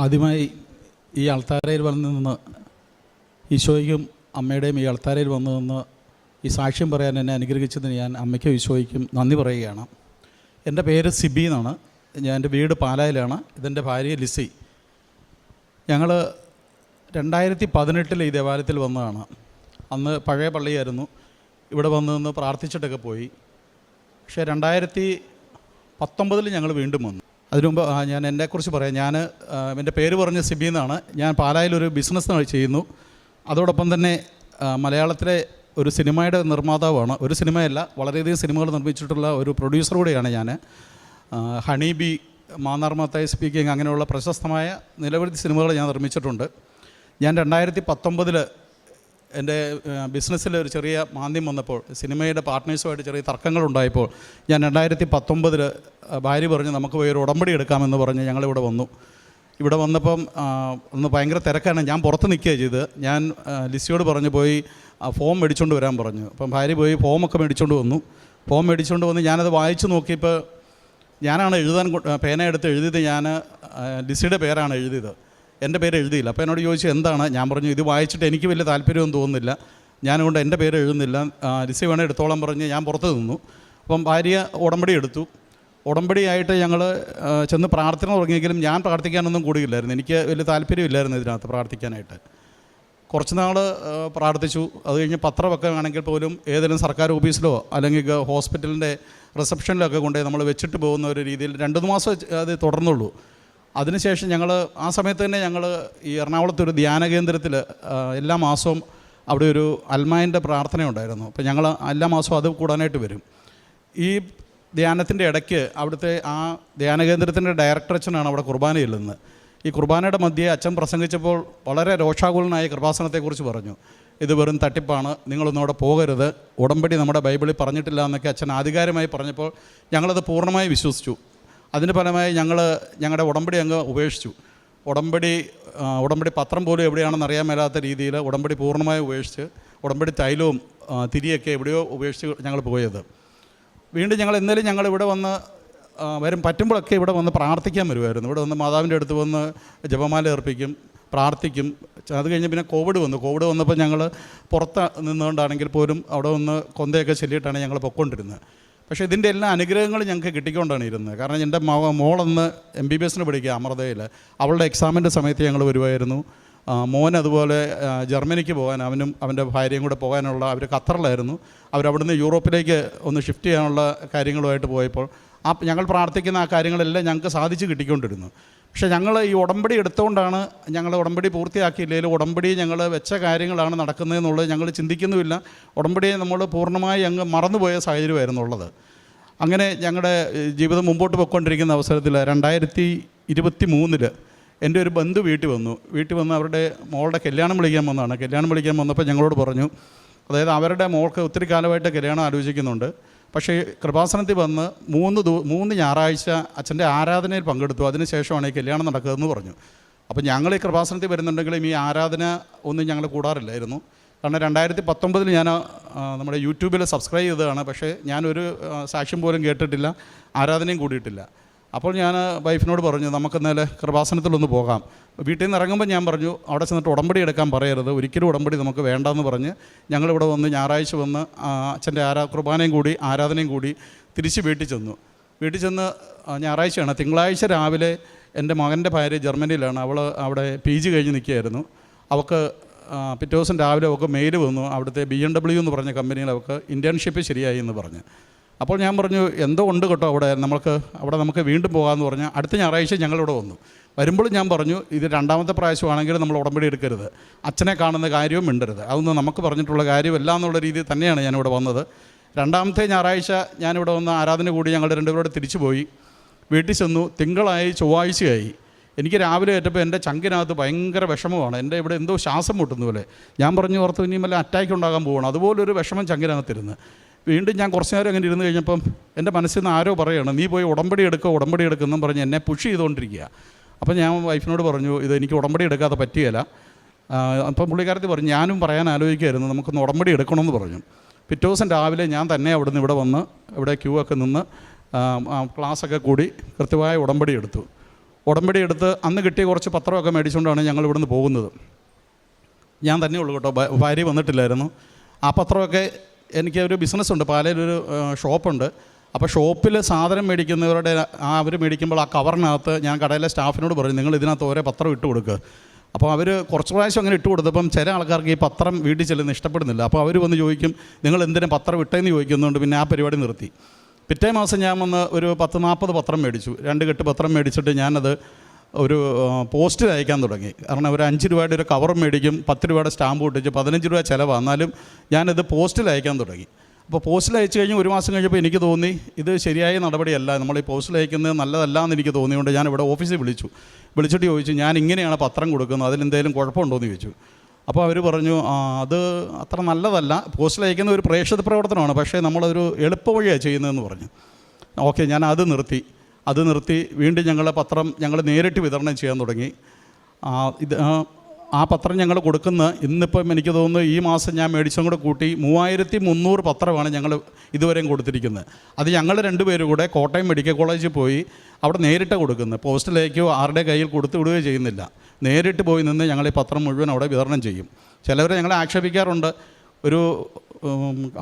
ആദ്യമായി ഈ അൾത്താരയിൽ വന്നു നിന്ന് ഈശോയ്ക്കും അമ്മയുടെയും ഈ അൾത്താരയിൽ വന്നു നിന്ന് ഈ സാക്ഷ്യം പറയാൻ എന്നെ അനുഗ്രഹിച്ചതിന് ഞാൻ അമ്മയ്ക്കും ഈശോയ്ക്കും നന്ദി പറയുകയാണ്. എന്റെ പേര് സിബി എന്നാണ്. ഞാൻ എന്റെ വീട് പാലായിലാണ്. ഇതെന്റെ ഭാര്യ ലിസി. ഞങ്ങൾ രണ്ടായിരത്തി പതിനെട്ടിൽ ഈ ദേവാലയത്തിൽ വന്നതാണ്. അന്ന് പഴയ പള്ളിയായിരുന്നു. ഇവിടെ വന്ന് നിന്ന് പ്രാർത്ഥിച്ചിട്ടൊക്കെ പോയി. പക്ഷേ രണ്ടായിരത്തി പത്തൊമ്പതിൽ ഞങ്ങൾ വീണ്ടും വന്നു. അതിനു മുമ്പ് ആ, ഞാൻ എന്നെക്കുറിച്ച് പറയാം. ഞാൻ എന്റെ പേര് പറഞ്ഞ സിബി എന്നാണ്. ഞാൻ പാലായിലൊരു ബിസിനസ് ചെയ്യുന്നു. അതോടൊപ്പം തന്നെ മലയാളത്തിലെ ഒരു സിനിമയുടെ നിർമ്മാതാവാണ്. ഒരു സിനിമയല്ല വളരെയധികം സിനിമകൾ നിർമ്മിച്ചിട്ടുള്ള ഒരു പ്രൊഡ്യൂസർ കൂടെയാണ് ഞാൻ honey bee Mannar Mathai speaking അങ്ങനെയുള്ള പ്രശസ്തമായ നിരവധി സിനിമകൾ ഞാൻ നിർമ്മിച്ചിട്ടുണ്ട്. ഞാൻ രണ്ടായിരത്തി പത്തൊമ്പതിൽ എന്റെ ബിസിനസ്സിൽ ഒരു ചെറിയ മാന്ദ്യം വന്നപ്പോൾ സിനിമയുടെ പാർട്ട്നേഴ്സുമായിട്ട് ചെറിയ തർക്കങ്ങളുണ്ടായപ്പോൾ ഞാൻ രണ്ടായിരത്തി പത്തൊമ്പതിൽ ഭാര്യ പറഞ്ഞ് നമുക്ക് പോയി ഒരു ഉടമ്പടി എടുക്കാമെന്ന് പറഞ്ഞ് ഞങ്ങളിവിടെ വന്നു. ഇവിടെ വന്നപ്പം ഒന്ന് ഭയങ്കര തിരക്കാണ്. ഞാൻ പുറത്ത് നിൽക്കുകയാണ് ചെയ്ത് ഞാൻ ലിസിയോട് പറഞ്ഞു പോയി ഫോം മേടിച്ചുകൊണ്ട് വരാൻ പറഞ്ഞു. അപ്പം ഭാര്യ പോയി ഫോമൊക്കെ മേടിച്ചുകൊണ്ട് വന്നു. ഫോം മേടിച്ചുകൊണ്ട് വന്ന് ഞാനത് വായിച്ചു നോക്കിയപ്പോൾ ഞാനാണ് എഴുതാൻ പേന എടുത്ത് എഴുതിയത് ഞാൻ ലിസിയുടെ പേരാണ് എഴുതിയത്. എന്റെ പേര് എഴുതിയില്ല. അപ്പോൾ എന്നോട് ചോദിച്ചു എന്താണ്? ഞാൻ പറഞ്ഞു ഇത് വായിച്ചിട്ട് എനിക്ക് വലിയ താല്പര്യമൊന്നും തോന്നുന്നില്ല. ഞാനുകൊണ്ട് എന്റെ പേര് എഴുതുന്നില്ല. ലിസി വേണേൽ എടുത്തോളം പറഞ്ഞ് ഞാൻ പുറത്ത് നിന്നു. അപ്പം ഭാര്യ ഉടമ്പടി എടുത്തു. ഉടമ്പടിയായിട്ട് ഞങ്ങൾ ചെന്ന് പ്രാർത്ഥന തുടങ്ങിയെങ്കിലും ഞാൻ പ്രാർത്ഥിക്കാനൊന്നും കൂടിയില്ലായിരുന്നു. എനിക്ക് വലിയ താല്പര്യമില്ലായിരുന്നു ഇതിനകത്ത് പ്രാർത്ഥിക്കാനായിട്ട്. കുറച്ച് നാൾ പ്രാർത്ഥിച്ചു. അത് കഴിഞ്ഞ് പത്രമൊക്കെ ആണെങ്കിൽ പോലും ഏതെങ്കിലും സർക്കാർ ഓഫീസിലോ അല്ലെങ്കിൽ ഹോസ്പിറ്റലിന്റെ റിസപ്ഷനിലൊക്കെ കൊണ്ടുപോയി നമ്മൾ വെച്ചിട്ട് പോകുന്ന ഒരു രീതിയിൽ രണ്ട് മാസം അത് തുടർന്നുള്ളൂ. അതിനുശേഷം ഞങ്ങൾ ആ സമയത്ത് തന്നെ ഞങ്ങൾ ഈ എറണാകുളത്ത് ഒരു ധ്യാന കേന്ദ്രത്തിൽ എല്ലാ മാസവും അവിടെ ഒരു അൽമായന്റെ പ്രാർത്ഥന ഉണ്ടായിരുന്നു. അപ്പോൾ ഞങ്ങൾ എല്ലാ മാസവും അത് കൂടാനായിട്ട് വരും. ഈ ധ്യാനത്തിന്റെ ഇടയ്ക്ക് അവിടുത്തെ ആ ധ്യാന കേന്ദ്രത്തിന്റെ ഡയറക്ടർ അച്ഛനാണ് അവിടെ കുർബാന ചെല്ലുന്നത് ഈ കുർബാനയുടെ മധ്യേ അച്ഛൻ പ്രസംഗിച്ചപ്പോൾ വളരെ രോഷാകുലനായ കൃപാസനത്തെക്കുറിച്ച് പറഞ്ഞു. ഇത് വെറും തട്ടിപ്പാണ്. നിങ്ങളൊന്നും അവിടെ പോകരുത്. ഉടമ്പടി നമ്മുടെ ബൈബിളിൽ പറഞ്ഞിട്ടില്ല എന്നൊക്കെ അച്ഛൻ ആധികാരികമായി പറഞ്ഞപ്പോൾ ഞങ്ങളത് പൂർണമായി വിശ്വസിച്ചു. അതിന് ഫലമായി ഞങ്ങൾ ഞങ്ങളുടെ ഉടമ്പടി അങ്ങ് ഉപേക്ഷിച്ചു. ഉടമ്പടി ഉടമ്പടി പത്രം പോലും എവിടെയാണെന്ന് അറിയാൻ മേലാത്ത രീതിയിൽ ഉടമ്പടി പൂർണമായി ഉപേക്ഷിച്ച് ഉടമ്പടി തൈലവും തിരിയൊക്കെ എവിടെയോ ഉപേക്ഷിച്ച് ഞങ്ങൾ പോയത്. വീണ്ടും ഞങ്ങൾ എന്നാലും ഞങ്ങൾ ഇവിടെ വന്ന് വരും പറ്റുമ്പോഴൊക്കെ ഇവിടെ വന്ന് പ്രാർത്ഥിക്കാൻ വരുമായിരുന്നു ഇവിടെ വന്ന് മാതാവിന്റെ അടുത്ത് വന്ന് ജപമാല അർപ്പിക്കും പ്രാർത്ഥിക്കും. അത് കഴിഞ്ഞ് പിന്നെ കോവിഡ് വന്നു. കോവിഡ് വന്നപ്പോൾ ഞങ്ങൾ പുറത്ത് നിന്നുകൊണ്ടാണെങ്കിൽ പോലും അവിടെ വന്ന് കൊന്തയൊക്കെ ചൊല്ലിയിട്ടാണ് ഞങ്ങൾ പൊയ്ക്കൊണ്ടിരുന്നത്. പക്ഷേ ഇതിന്റെ എല്ലാ അനുഗ്രഹങ്ങളും ഞങ്ങൾക്ക് കിട്ടിക്കൊണ്ടാണ് ഇരുന്നത്. കാരണം എന്റെ മോ മോളൊന്ന് എം ബി ബി എസിന് പഠിക്കുക അമൃതയിൽ. അവളുടെ എക്സാമിന്റെ സമയത്ത് ഞങ്ങൾ വരുമായിരുന്നു മോൻ അതുപോലെ ജർമ്മനിക്ക് പോകാൻ അവനും അവന്റെ ഭാര്യയും കൂടെ പോകാനുള്ള അവർ ഖത്തറിലായിരുന്നു. അവരവിടുന്ന് യൂറോപ്പിലേക്ക് ഒന്ന് ഷിഫ്റ്റ് ചെയ്യാനുള്ള കാര്യങ്ങളുമായിട്ട് പോയപ്പോൾ ആ ഞങ്ങൾ പ്രാർത്ഥിക്കുന്ന ആ കാര്യങ്ങളെല്ലാം ഞങ്ങൾക്ക് സാധിച്ച് കിട്ടിക്കൊണ്ടിരുന്നു. പക്ഷേ ഞങ്ങൾ ഈ ഉടമ്പടി എടുത്തുകൊണ്ടാണ് ഞങ്ങൾ ഉടമ്പടി പൂർത്തിയാക്കിയില്ലെങ്കിൽ ഉടമ്പടി ഞങ്ങൾ വെച്ച കാര്യങ്ങളാണ് നടക്കുന്നതെന്നുള്ളത് ഞങ്ങൾ ചിന്തിക്കുന്നുമില്ല. ഉടമ്പടിയെ നമ്മൾ പൂർണമായി അങ്ങ് മറന്നുപോയ സാഹചര്യമായിരുന്നു ഉള്ളത് അങ്ങനെ ഞങ്ങളുടെ ജീവിതം മുമ്പോട്ട് പോയിക്കൊണ്ടിരിക്കുന്ന അവസരത്തിൽ രണ്ടായിരത്തി ഇരുപത്തി മൂന്നിൽ എന്റെ ഒരു ബന്ധു വീട്ടിൽ വന്നു. വീട്ടിൽ വന്ന് അവരുടെ മോളുടെ കല്യാണം വിളിക്കാൻ വന്നതാണ്. കല്യാണം വിളിക്കാൻ വന്നപ്പോൾ ഞങ്ങളോട് പറഞ്ഞു അതായത് അവരുടെ മോൾക്ക് ഒത്തിരി കാലമായിട്ട് കല്യാണം ആലോചിക്കുന്നുണ്ട്. പക്ഷേ കൃപാസനത്തിൽ വന്ന് മൂന്ന് ദൂ മൂന്ന് ഞായറാഴ്ച അച്ഛന്റെ ആരാധനയിൽ പങ്കെടുത്തു. അതിനുശേഷമാണ് ഈ കല്യാണം നടക്കുകയെന്ന് പറഞ്ഞു. അപ്പോൾ ഞങ്ങൾ ഈ കൃപാസനത്തിൽ വരുന്നുണ്ടെങ്കിലും ഈ ആരാധന ഒന്നും ഞങ്ങൾ കൂടാറില്ലായിരുന്നു. കാരണം രണ്ടായിരത്തി പത്തൊമ്പതിൽ ഞാൻ നമ്മുടെ യൂട്യൂബിൽ സബ്സ്ക്രൈബ് ചെയ്തതാണ്. പക്ഷേ ഞാനൊരു സാക്ഷ്യം പോലും കേട്ടിട്ടില്ല. ആരാധനയും കൂടിയിട്ടില്ല. അപ്പോൾ ഞാൻ വൈഫിനോട് പറഞ്ഞു നമുക്ക് ഇന്നലെ കൃപാസനത്തിലൊന്ന് പോകാം. വീട്ടിൽ നിന്ന് ഇറങ്ങുമ്പോൾ ഞാൻ പറഞ്ഞു അവിടെ ചെന്നിട്ട് ഉടമ്പടി എടുക്കാൻ പറയരുത്. ഒരിക്കലും ഉടമ്പടി നമുക്ക് വേണ്ടെന്ന് പറഞ്ഞ് ഞങ്ങളിവിടെ വന്ന് ഞായറാഴ്ച വന്ന് അച്ഛന്റെ ആരാ കുർബാനയും കൂടി ആരാധനയും കൂടി തിരിച്ച് വീട്ടിൽ ചെന്നു. വീട്ടിൽ ചെന്ന് ഞായറാഴ്ചയാണ്. തിങ്കളാഴ്ച രാവിലെ എന്റെ മകന്റെ ഭാര്യ ജർമ്മനിയിലാണ്. അവൾ അവിടെ പി ജി കഴിഞ്ഞ് നിൽക്കുകയായിരുന്നു. അവൾക്ക് പിറ്റേ ദിവസം രാവിലെ അവൾക്ക് മെയിൽ വന്നു. അവിടുത്തെ ബി എം ഡബ്ല്യു എന്ന് പറഞ്ഞ കമ്പനിയിൽ അവൾക്ക് ഇന്റേൺഷിപ്പ് ശരിയായി എന്ന് പറഞ്ഞ്. അപ്പോൾ ഞാൻ പറഞ്ഞു എന്തോ ഉണ്ട് കേട്ടോ അവിടെ? നമുക്ക് അവിടെ നമുക്ക് വീണ്ടും പോകാമെന്ന് പറഞ്ഞാൽ അടുത്ത ഞായറാഴ്ച ഞങ്ങളിവിടെ വന്നു. വരുമ്പോൾ ഞാൻ പറഞ്ഞു ഇത് രണ്ടാമത്തെ പ്രാവശ്യമാണെങ്കിലും നമ്മൾ ഉടമ്പടി എടുക്കരുത്. അച്ഛനെ കാണുന്ന കാര്യവും മിണ്ടരുത്. അതൊന്നും നമുക്ക് പറഞ്ഞിട്ടുള്ള കാര്യമല്ല എന്നുള്ള രീതിയിൽ തന്നെയാണ് ഞാനിവിടെ വന്നത്. രണ്ടാമത്തെ ഞായറാഴ്ച ഞാനിവിടെ വന്ന് ആരാധന കൂടി ഞങ്ങൾ രണ്ടുപേരോട് തിരിച്ചു പോയി. വീട്ടിൽ ചെന്നു തിങ്കളായി ചൊവ്വാഴ്ചയായി. എനിക്ക് രാവിലെ ഏറ്റപ്പോൾ എന്റെ ചങ്കിനകത്ത് ഭയങ്കര വിഷമമാണ്. എന്റെ ഇവിടെ എന്തോ ശ്വാസം മുട്ടുന്ന പോലെ. ഞാൻ പറഞ്ഞു ഓർത്ത് ഇനിയും വല്ല അറ്റാക്ക് ഉണ്ടാകാൻ പോകണം അതുപോലൊരു വിഷമം ചങ്കിനകത്തിരുന്ന്. വീണ്ടും ഞാൻ കുറച്ച് നേരം അങ്ങനെ ഇരുന്ന് കഴിഞ്ഞപ്പം എന്റെ മനസ്സിൽ നിന്ന് ആരോ പറയുകയാണ് നീ പോയി ഉടമ്പടി എടുക്കുക ഉടമ്പടി എടുക്കുന്നെന്ന് പറഞ്ഞ് എന്നെ പുഷ് ചെയ്തുകൊണ്ടിരിക്കുക. അപ്പം ഞാൻ വൈഫിനോട് പറഞ്ഞു ഇത് എനിക്ക് ഉടമ്പടി എടുക്കാതെ പറ്റിയല്ല ആ, അപ്പം പുള്ളിക്കാരത്തി പറഞ്ഞു ഞാനും പറയാൻ ആലോചിക്കുമായിരുന്നു നമുക്കൊന്ന് ഉടമ്പടി എടുക്കണമെന്ന് പറഞ്ഞു. പിറ്റേ ദിവസം രാവിലെ ഞാൻ തന്നെ അവിടെ നിന്ന് ഇവിടെ വന്ന് ഇവിടെ ക്യൂ ഒക്കെ നിന്ന് ക്ലാസ്സൊക്കെ കൂടി കൃത്യമായ ഉടമ്പടി എടുത്തു. ഉടമ്പടി എടുത്ത് അന്ന് കിട്ടിയ കുറച്ച് പത്രമൊക്കെ മേടിച്ചുകൊണ്ടാണ് ഞങ്ങൾ ഇവിടുന്ന് പോകുന്നത്. ഞാൻ തന്നെ ഉള്ളൂ കേട്ടോ ഭാര്യ വന്നിട്ടില്ലായിരുന്നു. ആ പത്രമൊക്കെ എനിക്ക് ഒരു ബിസിനസ് ഉണ്ട് പാലയിലൊരു ഷോപ്പുണ്ട്. അപ്പോൾ ഷോപ്പിൽ സാധനം മേടിക്കുന്നവരുടെ ആ അവർ മേടിക്കുമ്പോൾ ആ കവറിനകത്ത് ഞാൻ കടയിലെ സ്റ്റാഫിനോട് പറഞ്ഞു നിങ്ങൾ ഇതിനകത്ത് ഓരോ പത്രം ഇട്ട് കൊടുക്കുക അപ്പോൾ അവർ കുറച്ച് പ്രാവശ്യം അങ്ങനെ ഇട്ട് കൊടുത്തപ്പം ചില ആൾക്കാർക്ക് ഈ പത്രം വീട്ടിൽ ചെല്ലുന്ന ഇഷ്ടപ്പെടുന്നില്ല. അപ്പോൾ അവർ വന്ന് ചോദിക്കും നിങ്ങൾ എന്തിനും പത്രം ഇട്ടേന്ന്? ചോദിക്കുന്നുണ്ട് പിന്നെ ആ പരിപാടി നിർത്തി. പിറ്റേ മാസം ഞാൻ വന്ന് ഒരു പത്ത് നാൽപ്പത് പത്രം മേടിച്ചു. രണ്ട് കെട്ട് പത്രം മേടിച്ചിട്ട് ഞാനത് ഒരു പോസ്റ്റ് അയക്കാൻ തുടങ്ങി. കാരണം ഒരു അഞ്ച് രൂപയുടെ ഒരു കവർ മേടിക്കും പത്ത് രൂപയുടെ സ്റ്റാമ്പ് ഒട്ടിച്ച് പതിനഞ്ച് രൂപ ചിലവാണ് എന്നാലും ഞാനിത് പോസ്റ്റിൽ അയക്കാൻ തുടങ്ങി. അപ്പോൾ പോസ്റ്റിൽ അയച്ചു കഴിഞ്ഞ് ഒരു മാസം കഴിഞ്ഞപ്പോൾ എനിക്ക് തോന്നി ഇത് ശരിയായ നടപടിയല്ല. നമ്മൾ ഈ പോസ്റ്റിൽ അയക്കുന്നത് നല്ലതല്ല എന്ന് എനിക്ക് തോന്നിയുകൊണ്ട് ഞാൻ ഇവിടെ ഓഫീസിൽ വിളിച്ചു. വിളിച്ചിട്ട് ചോദിച്ചു ഞാൻ ഇങ്ങനെയാണ് പത്രം കൊടുക്കുന്നത്? അതിലെന്തെങ്കിലും കുഴപ്പമുണ്ടോ എന്ന് ചോദിച്ചു. അപ്പോൾ അവർ പറഞ്ഞു അത് അത്ര നല്ലതല്ല. പോസ്റ്റിൽ അയക്കുന്ന ഒരു പ്രേക്ഷിത പ്രവർത്തനമാണ്. പക്ഷേ നമ്മളതൊരു എളുപ്പ വഴിയാണ് ചെയ്യുന്നതെന്ന് പറഞ്ഞു. ഓക്കെ ഞാൻ അത് നിർത്തി. അത് നിർത്തി വീണ്ടും ഞങ്ങൾ പത്രം ഞങ്ങൾ നേരിട്ട് വിതരണം ചെയ്യാൻ തുടങ്ങി. ഇത് ആ, പത്രം ഞങ്ങൾ കൊടുക്കുന്ന ഇന്നിപ്പം എനിക്ക് തോന്നുന്നു ഈ മാസം ഞാൻ മേടിച്ചും കൂടെ കൂട്ടി മൂവായിരത്തി മുന്നൂറ് പത്രമാണ് ഞങ്ങൾ ഇതുവരെയും കൊടുത്തിരിക്കുന്നത്. അത് ഞങ്ങൾ രണ്ടുപേരും കൂടെ കോട്ടയം മെഡിക്കൽ കോളേജിൽ പോയി അവിടെ നേരിട്ട് കൊടുക്കുന്നത് പോസ്റ്റിലേക്കോ ആരുടെ കയ്യിൽ കൊടുത്തു വിടുകയോ ചെയ്യുന്നില്ല. നേരിട്ട് പോയി നിന്ന് ഞങ്ങൾ ഈ പത്രം മുഴുവൻ അവിടെ വിതരണം ചെയ്യും. ചിലവർ ഞങ്ങളെ ആക്ഷേപിക്കാറുണ്ട്. ഒരു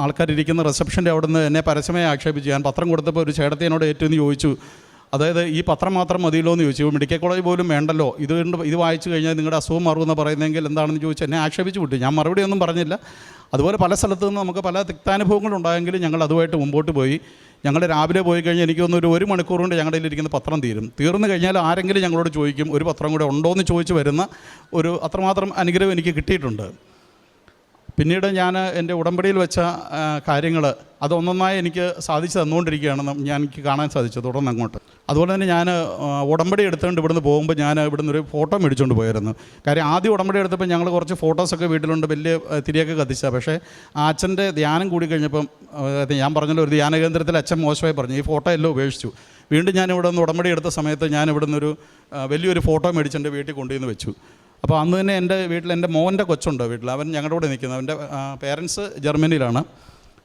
ആൾക്കാരിരിക്കുന്ന റിസപ്ഷന്റെ അവിടെ നിന്ന് എന്നെ പരസ്യമായി ആക്ഷേപിച്ചു ഞാൻ പത്രം കൊടുത്തപ്പോൾ ഒരു ചേട്ടത്തിനോട് ഏറ്റവും ചോദിച്ചു. അതായത് ഈ പത്രം മാത്രം മതിയല്ലോ എന്ന് ചോദിച്ചു. മെഡിക്കൽ കോളേജ് പോലും വേണ്ടല്ലോ. ഇത് ഇത് വായിച്ചു കഴിഞ്ഞാൽ നിങ്ങളുടെ അസുഖം മാറുമെന്ന് പറയുന്നെങ്കിൽ എന്താണെന്ന് ചോദിച്ചു എന്നെ ആക്ഷേപിച്ചു വിട്ടു. ഞാൻ മറുപടി ഒന്നും പറഞ്ഞില്ല. അതുപോലെ പല സ്ഥലത്തു നിന്ന് നമുക്ക് പല തിക്താനുഭവങ്ങളുണ്ടായെങ്കിലും ഞങ്ങൾ അതുമായിട്ട് മുമ്പോട്ട് പോയി. ഞങ്ങൾ രാവിലെ പോയി കഴിഞ്ഞാൽ എനിക്ക് തോന്നുന്നു ഒരു ഒരു മണിക്കൂർ കൊണ്ട് ഞങ്ങളുടെ ഇരിക്കുന്ന പത്രം തീരും. തീർന്നു കഴിഞ്ഞാൽ ആരെങ്കിലും ഞങ്ങളോട് ചോദിക്കും ഒരു പത്രം കൂടെ ഉണ്ടോ? എന്ന് ചോദിച്ച് വരുന്ന ഒരു അത്രമാത്രം അനുഗ്രഹം എനിക്ക് കിട്ടിയിട്ടുണ്ട്. പിന്നീട് ഞാൻ എന്റെ ഉടമ്പടിയിൽ വെച്ച കാര്യങ്ങൾ അതൊന്നൊന്നായി എനിക്ക് സാധിച്ചു തന്നുകൊണ്ടിരിക്കുകയാണ് ഞാൻ എനിക്ക് കാണാൻ സാധിച്ചത് തുടർന്ന് അങ്ങോട്ട്. അതുപോലെ തന്നെ ഞാൻ ഉടമ്പടി എടുത്തുകൊണ്ട് ഇവിടുന്ന് പോകുമ്പോൾ ഞാൻ ഇവിടുന്ന് ഒരു ഫോട്ടോ മേടിച്ചുകൊണ്ട് പോയിരുന്നു കാര്യം ആദ്യം ഉടമ്പടി എടുത്തപ്പോൾ ഞങ്ങൾ കുറച്ച് ഫോട്ടോസൊക്കെ വീട്ടിലുണ്ട് വലിയ തിരിയൊക്കെ കത്തിച്ച. പക്ഷേ അച്ഛന്റെ ധ്യാനം കൂടി കഴിഞ്ഞപ്പം ഞാൻ പറഞ്ഞല്ലോ ഒരു ധ്യാന കേന്ദ്രത്തിൽ അച്ഛൻ മോശമായി പറഞ്ഞു ഈ ഫോട്ടോ എല്ലാം ഉപേക്ഷിച്ചു. വീണ്ടും ഞാൻ ഇവിടെ നിന്ന് ഉടമ്പടി എടുത്ത സമയത്ത് ഞാൻ ഇവിടെ നിന്നൊരു വലിയൊരു ഫോട്ടോ മേടിച്ചെന്റെ വീട്ടിൽ കൊണ്ടുവന്ന് വെച്ചു. അപ്പോൾ അന്ന് തന്നെ എന്റെ വീട്ടിൽ എന്റെ മോന്റെ കൊച്ചുണ്ട് വീട്ടിൽ. അവൻ ഞങ്ങളുടെ കൂടെ നിൽക്കുന്നത് അവന്റെ പേരൻസ് ജർമ്മനിയിലാണ്.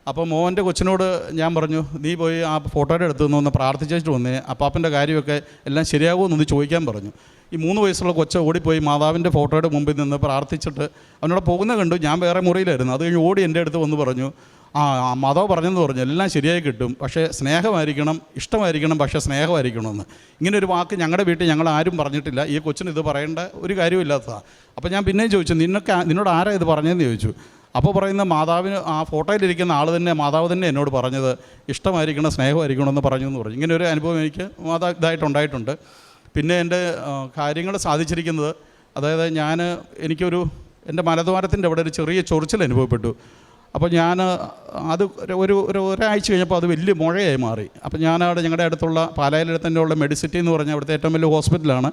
അപ്പോൾ മോന്റെ കൊച്ചിനോട് ഞാൻ പറഞ്ഞു നീ പോയി ആ ഫോട്ടോയുടെ അടുത്ത് നിന്ന് പ്രാർത്ഥിച്ചിട്ട് വന്നേ. അപ്പാപ്പന്റെ കാര്യമൊക്കെ എല്ലാം ശരിയാകുമെന്നൊന്ന് ചോദിക്കാൻ പറഞ്ഞു. ഈ മൂന്ന് വയസ്സുള്ള കൊച്ച ഓടിപ്പോയി മാതാവിന്റെ ഫോട്ടോയുടെ മുമ്പിൽ നിന്ന് പ്രാർത്ഥിച്ചിട്ട് അവനോട് പോകുന്ന കണ്ടു. ഞാൻ വേറെ മുറിയിലായിരുന്നു. അത് കഴിഞ്ഞ് ഓടി എന്റെ അടുത്ത് വന്ന് പറഞ്ഞു ആ മാതാവ് പറഞ്ഞെന്ന് പറഞ്ഞു എല്ലാം ശരിയായി കിട്ടും. പക്ഷേ സ്നേഹമായിരിക്കണം ഇഷ്ടമായിരിക്കണം പക്ഷേ സ്നേഹമായിരിക്കണമെന്ന്. ഇങ്ങനെ ഒരു വാക്ക് ഞങ്ങളുടെ വീട്ടിൽ ഞങ്ങൾ ആരും പറഞ്ഞിട്ടില്ല. ഈ കൊച്ചിന് ഇത് പറയേണ്ട ഒരു കാര്യമില്ലാത്തതാണ് അപ്പോൾ ഞാൻ പിന്നെയും ചോദിച്ചു നിന്നൊക്കെ നിന്നോട് ആരാ ഇത് പറഞ്ഞതെന്ന് ചോദിച്ചു? അപ്പോൾ പറയുന്ന മാതാവിന് ആ ഫോട്ടോയിലിരിക്കുന്ന ആൾ തന്നെ മാതാവ് തന്നെ എന്നോട് പറഞ്ഞത് ഇഷ്ടമായിരിക്കണം സ്നേഹമായിരിക്കണം എന്ന് പറഞ്ഞു എന്ന് പറഞ്ഞു. ഇങ്ങനെ ഒരു അനുഭവം എനിക്ക് മാതാ ഇതായിട്ടുണ്ടായിട്ടുണ്ട് പിന്നെ എന്റെ കാര്യങ്ങൾ സാധിച്ചിരിക്കുന്നത് അതായത് ഞാൻ എനിക്കൊരു എന്റെ മലദ്വാരത്തിന്റെ അവിടെ ഒരു ചെറിയ ചൊറിച്ചിൽ അനുഭവപ്പെട്ടു. അപ്പോൾ ഞാൻ അത് ഒരു- ഒരു ഒരു ഒരാഴ്ച കഴിഞ്ഞപ്പോൾ അത് വലിയ മുഴയായി മാറി. അപ്പോൾ ഞാൻ അവിടെ ഞങ്ങളുടെ അടുത്തുള്ള തന്നെ ഉള്ള മെഡിസിറ്റി എന്ന് പറഞ്ഞ അവിടുത്തെ ഏറ്റവും വലിയ ഹോസ്പിറ്റലാണ്.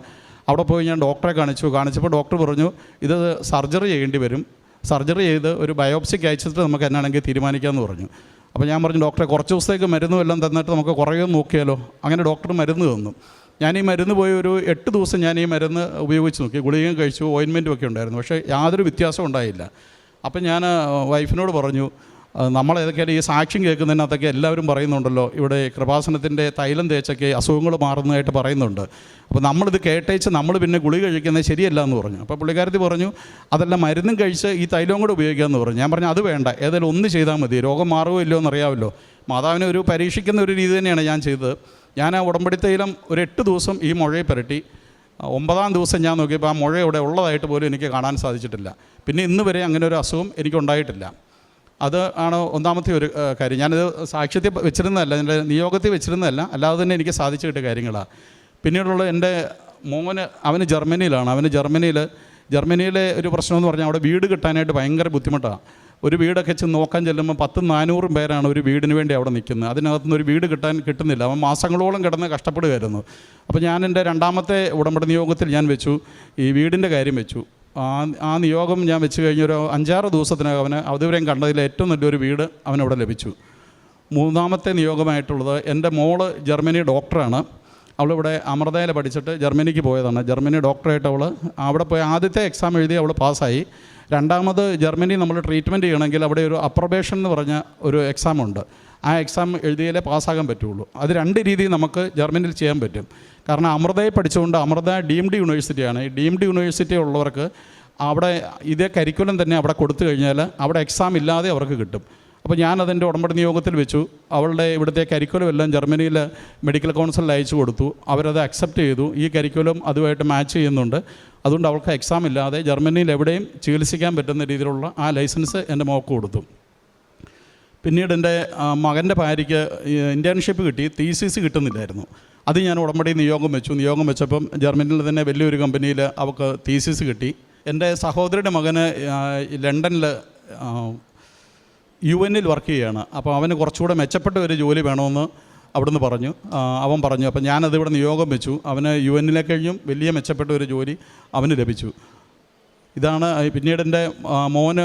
അവിടെ പോയി ഞാൻ ഡോക്ടറെ കാണിച്ചു. കാണിച്ചപ്പോൾ ഡോക്ടർ പറഞ്ഞു ഇത് സർജറി ചെയ്യേണ്ടി വരും. സർജറി ചെയ്ത് ഒരു ബയോപ്സിക്ക് അയച്ചിട്ട് നമുക്ക് എന്നാണെങ്കിൽ തീരുമാനിക്കാമെന്ന് പറഞ്ഞു. അപ്പോൾ ഞാൻ പറഞ്ഞു ഡോക്ടറെ കുറച്ച് ദിവസത്തേക്ക് മരുന്നും എല്ലാം തന്നിട്ട് നമുക്ക് കുറയുമെന്ന് നോക്കിയാലോ? അങ്ങനെ ഡോക്ടർ മരുന്ന് തന്നു. ഞാൻ ഈ മരുന്ന് പോയി ഒരു എട്ട് ദിവസം ഞാൻ ഈ മരുന്ന് ഉപയോഗിച്ച് നോക്കി. ഗുളികയും കഴിച്ചു ഓയിൻമെന്റും ഒക്കെ ഉണ്ടായിരുന്നു. പക്ഷേ യാതൊരു വ്യത്യാസവും ഉണ്ടായില്ല. അപ്പം ഞാൻ വൈഫിനോട് പറഞ്ഞു "ആ, നമ്മൾ ഏതൊക്കെയാണ് ഈ സാക്ഷ്യം കേൾക്കുന്നതിനകത്തൊക്കെ എല്ലാവരും പറയുന്നുണ്ടല്ലോ ഇവിടെ കൃപാസനത്തിന്റെ തൈലം തേച്ചൊക്കെ അസുഖങ്ങൾ മാറുന്നതായിട്ട് പറയുന്നുണ്ട്. അപ്പോൾ നമ്മളിത് കേട്ടേച്ച് നമ്മൾ പിന്നെ ഗുളി കഴിക്കുന്നത് ശരിയല്ല എന്ന് പറഞ്ഞു. അപ്പോൾ പുള്ളിക്കാരത്തി പറഞ്ഞു അതെല്ലാം മരുന്നും കഴിച്ച് ഈ തൈലവും കൂടെ ഉപയോഗിക്കാമെന്ന് പറഞ്ഞു. ഞാൻ പറഞ്ഞു അത് വേണ്ട ഏതായാലും ഒന്ന് ചെയ്താൽ മതി രോഗം മാറുമോ ഇല്ലയോ എന്നറിയാമല്ലോ. മാതാവിനെ ഒരു പരീക്ഷിക്കുന്ന ഒരു രീതി തന്നെയാണ് ഞാൻ ചെയ്തത്. ഞാൻ ആ ഉടമ്പടി തൈലം ഒരു എട്ട് ദിവസം ഈ മുഴയെ പുരട്ടി. ഒമ്പതാം ദിവസം ഞാൻ നോക്കിയപ്പോൾ ആ മുഴ ഇവിടെ ഉള്ളതായിട്ട് പോലും എനിക്ക് കാണാൻ സാധിച്ചിട്ടില്ല. പിന്നെ ഇന്ന് വരെ അങ്ങനെ ഒരു അസുഖം എനിക്കുണ്ടായിട്ടില്ല. അത് ആണ് ഒന്നാമത്തെ ഒരു കാര്യം. ഞാനിത് സാക്ഷ്യത്തിൽ വെച്ചിരുന്നതല്ല എന്റെ നിയോഗത്തിൽ വെച്ചിരുന്നതല്ല അല്ലാതെ തന്നെ എനിക്ക് സാധിച്ചു കിട്ടിയ കാര്യങ്ങളാണ് പിന്നീടുള്ള എന്റെ മോന് അവന് ജർമ്മനിയിലാണ്. അവന് ജർമ്മനിയിൽ ജർമ്മനിയിലെ ഒരു പ്രശ്നമെന്ന് പറഞ്ഞാൽ അവിടെ വീട് കിട്ടാനായിട്ട് ഭയങ്കര ബുദ്ധിമുട്ടാണ് ഒരു വീടൊക്കെ ചെന്ന് നോക്കാൻ ചെല്ലുമ്പോൾ പത്ത് നാനൂറും പേരാണ് ഒരു വീടിന് വേണ്ടി അവിടെ നിൽക്കുന്നത്. അതിനകത്തുനിന്ന് ഒരു വീട് കിട്ടാൻ കിട്ടുന്നില്ല. അവൻ മാസങ്ങളോളം കിടന്ന് കഷ്ടപ്പെടുകയായിരുന്നു. അപ്പോൾ ഞാൻ എന്റെ രണ്ടാമത്തെ ഉടമ്പടി നിയോഗത്തിൽ ഞാൻ വെച്ചു. ഈ വീടിന്റെ കാര്യം വെച്ചു. ആ ആ നിയോഗം ഞാൻ വെച്ച് കഴിഞ്ഞൊരു അഞ്ചാറ് ദിവസത്തിനകം അവന് അതുവരെയും കണ്ടതിൽ ഏറ്റവും നല്ലൊരു വീട് അവനവിടെ ലഭിച്ചു. മൂന്നാമത്തെ നിയോഗമായിട്ടുള്ളത് എന്റെ മോൾ ജർമ്മനി ഡോക്ടറാണ്. അവളിവിടെ അമൃതയിൽ പഠിച്ചിട്ട് ജർമ്മനിക്ക് പോയതാണ്. ജർമ്മനി ഡോക്ടറായിട്ട് അവൾ അവിടെ പോയി ആദ്യത്തെ എക്സാം എഴുതി അവൾ പാസ്സായി. രണ്ടാമത് ജർമ്മനി നമ്മൾ ട്രീറ്റ്മെന്റ് ചെയ്യണമെങ്കിൽ അവിടെ ഒരു അപ്രബേഷൻ എന്ന് പറഞ്ഞ ഒരു എക്സാം ഉണ്ട്. ആ എക്സാം എഴുതിയാലേ പാസ്സാകാൻ പറ്റുള്ളൂ. അത് രണ്ട് രീതിയിൽ നമുക്ക് ജർമ്മനിയിൽ ചെയ്യാൻ പറ്റും. കാരണം അമൃതയെ പഠിച്ചുകൊണ്ട് അമൃത ഡീംഡ് യൂണിവേഴ്സിറ്റിയാണ് ഈ ഡീംഡ് യൂണിവേഴ്സിറ്റി ഉള്ളവർക്ക് അവിടെ ഇതേ കരിക്കുലം തന്നെ അവിടെ കൊടുത്തു കഴിഞ്ഞാൽ അവിടെ എക്സാം ഇല്ലാതെ അവർക്ക് കിട്ടും. അപ്പോൾ ഞാൻ അതിന്റെ ഉടമ്പടി നിയോഗത്തിൽ വെച്ചു. അവളുടെ ഇവിടുത്തെ കരിക്കുലം എല്ലാം ജർമ്മനിയിൽ മെഡിക്കൽ കൗൺസിലിൽ അയച്ചു കൊടുത്തു. അവരത് അക്സെപ്റ്റ് ചെയ്തു. ഈ കരിക്കുലം അതുമായിട്ട് മാച്ച് ചെയ്യുന്നുണ്ട്. അതുകൊണ്ട് അവൾക്ക് എക്സാം ഇല്ലാതെ ജർമ്മനിയിൽ എവിടെയും ചികിത്സിക്കാൻ പറ്റുന്ന രീതിയിലുള്ള ആ ലൈസൻസ് എന്റെ മോക്ക് കൊടുത്തു. പിന്നീട് എന്റെ മകന്റെ ഭാര്യയ്ക്ക് ഇന്റേൺഷിപ്പ് കിട്ടി തീസിസ് കിട്ടുന്നില്ലായിരുന്നു. അത് ഞാൻ ഉടമ്പടി നിയോഗം വെച്ചു. നിയോഗം വെച്ചപ്പം ജർമ്മനിയിൽ തന്നെ വലിയൊരു കമ്പനിയിൽ അവൾക്ക് തീസിസ് കിട്ടി. എന്റെ സഹോദരിയുടെ മകന് ലണ്ടനിൽ യു എന്നിൽ വർക്ക് ചെയ്യുകയാണ് അപ്പോൾ അവന് കുറച്ചുകൂടെ മെച്ചപ്പെട്ട ഒരു ജോലി വേണമെന്ന് അവിടുന്ന് പറഞ്ഞു. അവൻ പറഞ്ഞു അപ്പോൾ ഞാനത് ഇവിടെ നിയോഗം വെച്ചു. അവന് യു എന്നിലെ കഴിഞ്ഞും വലിയ മെച്ചപ്പെട്ട ഒരു ജോലി അവന് ലഭിച്ചു. ഇതാണ് പിന്നീട് എന്റെ മോന്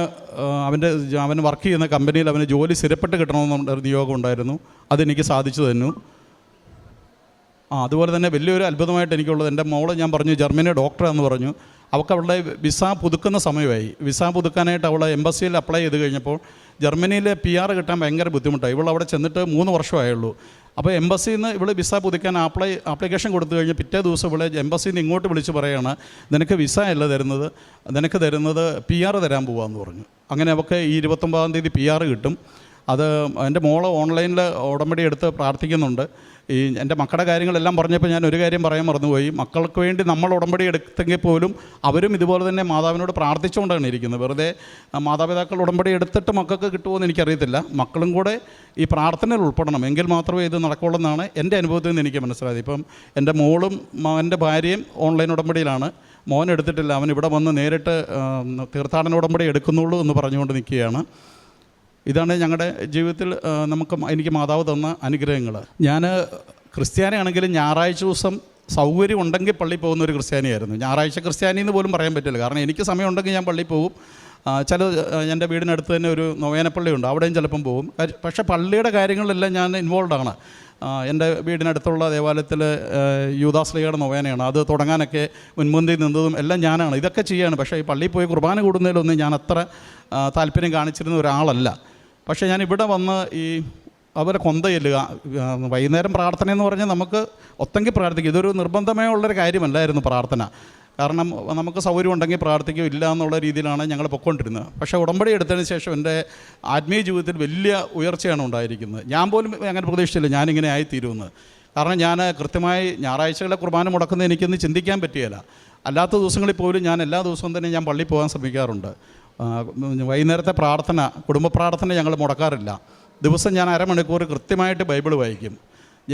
അവന്റെ അവൻ വർക്ക് ചെയ്യുന്ന കമ്പനിയിൽ അവന് ജോലി സ്ഥിരപ്പെട്ട് കിട്ടണമെന്നുള്ള ഒരു നിയോഗം ഉണ്ടായിരുന്നു. അതെനിക്ക് സാധിച്ചു തന്നു. ആ അതുപോലെ തന്നെ വലിയൊരു അത്ഭുതമായിട്ട് എനിക്കുള്ളത് എന്റെ മോളെ ഞാൻ പറഞ്ഞു ജർമ്മനി ഡോക്ടറാണെന്ന് പറഞ്ഞു. അവൾക്ക് അവളുടെ വിസ പുതുക്കുന്ന സമയമായി. വിസ പുതുക്കാനായിട്ട് അവൾ എംബസിയിൽ അപ്ലൈ ചെയ്ത് കഴിഞ്ഞപ്പോൾ ജർമ്മനിയിലെ പി ആർ കിട്ടാൻ ഭയങ്കര ബുദ്ധിമുട്ടായി. ഇവൾ അവിടെ ചെന്നിട്ട് മൂന്ന് വർഷമായുള്ളൂ. അപ്പോൾ എംബസിയിൽ നിന്ന് ഇവൾ വിസ പുതുക്കാൻ അപ്ലൈ ആപ്ലിക്കേഷൻ കൊടുത്തു കഴിഞ്ഞ് പിറ്റേ ദിവസം ഇവളെ എംബസിയിൽ നിന്ന് ഇങ്ങോട്ട് വിളിച്ച് പറയുകയാണ് നിനക്ക് വിസ അല്ല തരുന്നത് നിനക്ക് തരുന്നത് പി ആർ തരാൻ പോവാന്ന് പറഞ്ഞു. അങ്ങനെ അവൾക്ക് ഈ ഇരുപത്തൊമ്പതാം തീയതി പി ആർ കിട്ടും. അത് എന്റെ മോൾ ഓൺലൈനിൽ ഉടമ്പടി എടുത്ത് പ്രാർത്ഥിക്കുന്നുണ്ട്. ഈ എന്റെ മക്കളുടെ കാര്യങ്ങളെല്ലാം പറഞ്ഞപ്പോൾ ഞാൻ ഒരു കാര്യം പറയാൻ മറന്നുപോയി. മക്കൾക്ക് വേണ്ടി നമ്മൾ ഉടമ്പടി എടുത്തെങ്കിൽ പോലും അവരും ഇതുപോലെ തന്നെ മാതാവിനോട് പ്രാർത്ഥിച്ചുകൊണ്ടാണ് ഇരിക്കുന്നത്. വെറുതെ മാതാപിതാക്കൾ ഉടമ്പടി എടുത്തിട്ട് മക്കൾക്ക് കിട്ടുമോ എനിക്കറിയത്തില്ല. മക്കളും കൂടെ ഈ പ്രാർത്ഥനയിൽ ഉൾപ്പെടണം. എങ്കിൽ മാത്രമേ ഇത് നടക്കുള്ളൂ എന്നാണ് എന്റെ അനുഭവത്തിൽ നിന്ന് എനിക്ക് മനസ്സിലായത്. ഇപ്പം എന്റെ മോളും എന്റെ ഭാര്യയും ഓൺലൈൻ ഉടമ്പടിയിലാണ്. മോൻ എടുത്തിട്ടില്ല. അവൻ ഇവിടെ വന്ന് നേരിട്ട് തീർത്ഥാടന ഉടമ്പടി എടുക്കുന്നുള്ളൂ എന്ന് പറഞ്ഞുകൊണ്ട് നിൽക്കുകയാണ്. ഇതാണ് ഞങ്ങളുടെ ജീവിതത്തിൽ നമുക്ക് എനിക്ക് മാതാവ് തന്ന അനുഗ്രഹങ്ങൾ ഞാൻ ക്രിസ്ത്യാനിയാണെങ്കിലും ഞായറാഴ്ച ദിവസം സൗകര്യം ഉണ്ടെങ്കിൽ പള്ളിയിൽ പോകുന്ന ഒരു ക്രിസ്ത്യാനിയായിരുന്നു. ഞായറാഴ്ച ക്രിസ്ത്യാനി എന്ന് പോലും പറയാൻ പറ്റില്ല. കാരണം എനിക്ക് സമയം ഉണ്ടെങ്കിൽ ഞാൻ പള്ളിയിൽ പോകും. ചില എന്റെ വീടിനടുത്ത് തന്നെ ഒരു നൊവേനപ്പള്ളിയുണ്ട് അവിടെയും ചിലപ്പം പോകും. പക്ഷേ പള്ളിയുടെ കാര്യങ്ങളിലെല്ലാം ഞാൻ ഇൻവോൾവ് ആണ്. എന്റെ വീടിനടുത്തുള്ള ദേവാലയത്തിൽ യൂദാശ്രീയുടെ നൊവേനയാണ്. അത് തുടങ്ങാനൊക്കെ മുൻപന്തി നിന്നതും എല്ലാം ഞാനാണ്. ഇതൊക്കെ ചെയ്യാണ്. പക്ഷേ ഈ പള്ളിയിൽ പോയി കുർബാന കൂടുന്നതിലൊന്നും ഞാൻ അത്ര താല്പര്യം കാണിച്ചിരുന്ന ഒരാളല്ല. പക്ഷേ ഞാൻ ഇവിടെ വന്ന് ഈ അവരെ കൊന്തയില്ലുക വൈകുന്നേരം പ്രാർത്ഥന എന്ന് പറഞ്ഞാൽ നമുക്ക് ഒത്തെങ്കിൽ പ്രാർത്ഥിക്കും. ഇതൊരു നിർബന്ധമേ ഉള്ളൊരു കാര്യമല്ലായിരുന്നു പ്രാർത്ഥന. കാരണം നമുക്ക് സൗകര്യം ഉണ്ടെങ്കിൽ പ്രാർത്ഥിക്കും ഇല്ല എന്നുള്ള രീതിയിലാണ് ഞങ്ങൾ പൊയ്ക്കൊണ്ടിരുന്നത്. പക്ഷേ ഉടമ്പടി എടുത്തതിന് ശേഷം എന്റെ ആത്മീയ ജീവിതത്തിൽ വലിയ ഉയർച്ചയാണ് ഉണ്ടായിരിക്കുന്നത്. ഞാൻ പോലും അങ്ങനെ പ്രതീക്ഷിച്ചില്ല ഞാനിങ്ങനെ ആയിത്തീരുമെന്ന്. കാരണം ഞാൻ കൃത്യമായി ഞായറാഴ്ചകളെ കുർബാന മുടക്കുന്നത് എനിക്കൊന്ന് ചിന്തിക്കാൻ പറ്റിയല്ല. അല്ലാത്ത ദിവസങ്ങളിൽ പോലും ഞാൻ എല്ലാ ദിവസവും തന്നെ ഞാൻ പള്ളിയിൽ പോകാൻ ശ്രമിക്കാറുണ്ട്. വൈകുന്നേരത്തെ പ്രാർത്ഥന കുടുംബ പ്രാർത്ഥന ഞങ്ങൾ മുടക്കാറില്ല. ദിവസം ഞാൻ അരമണിക്കൂർ കൃത്യമായിട്ട് ബൈബിൾ വായിക്കും.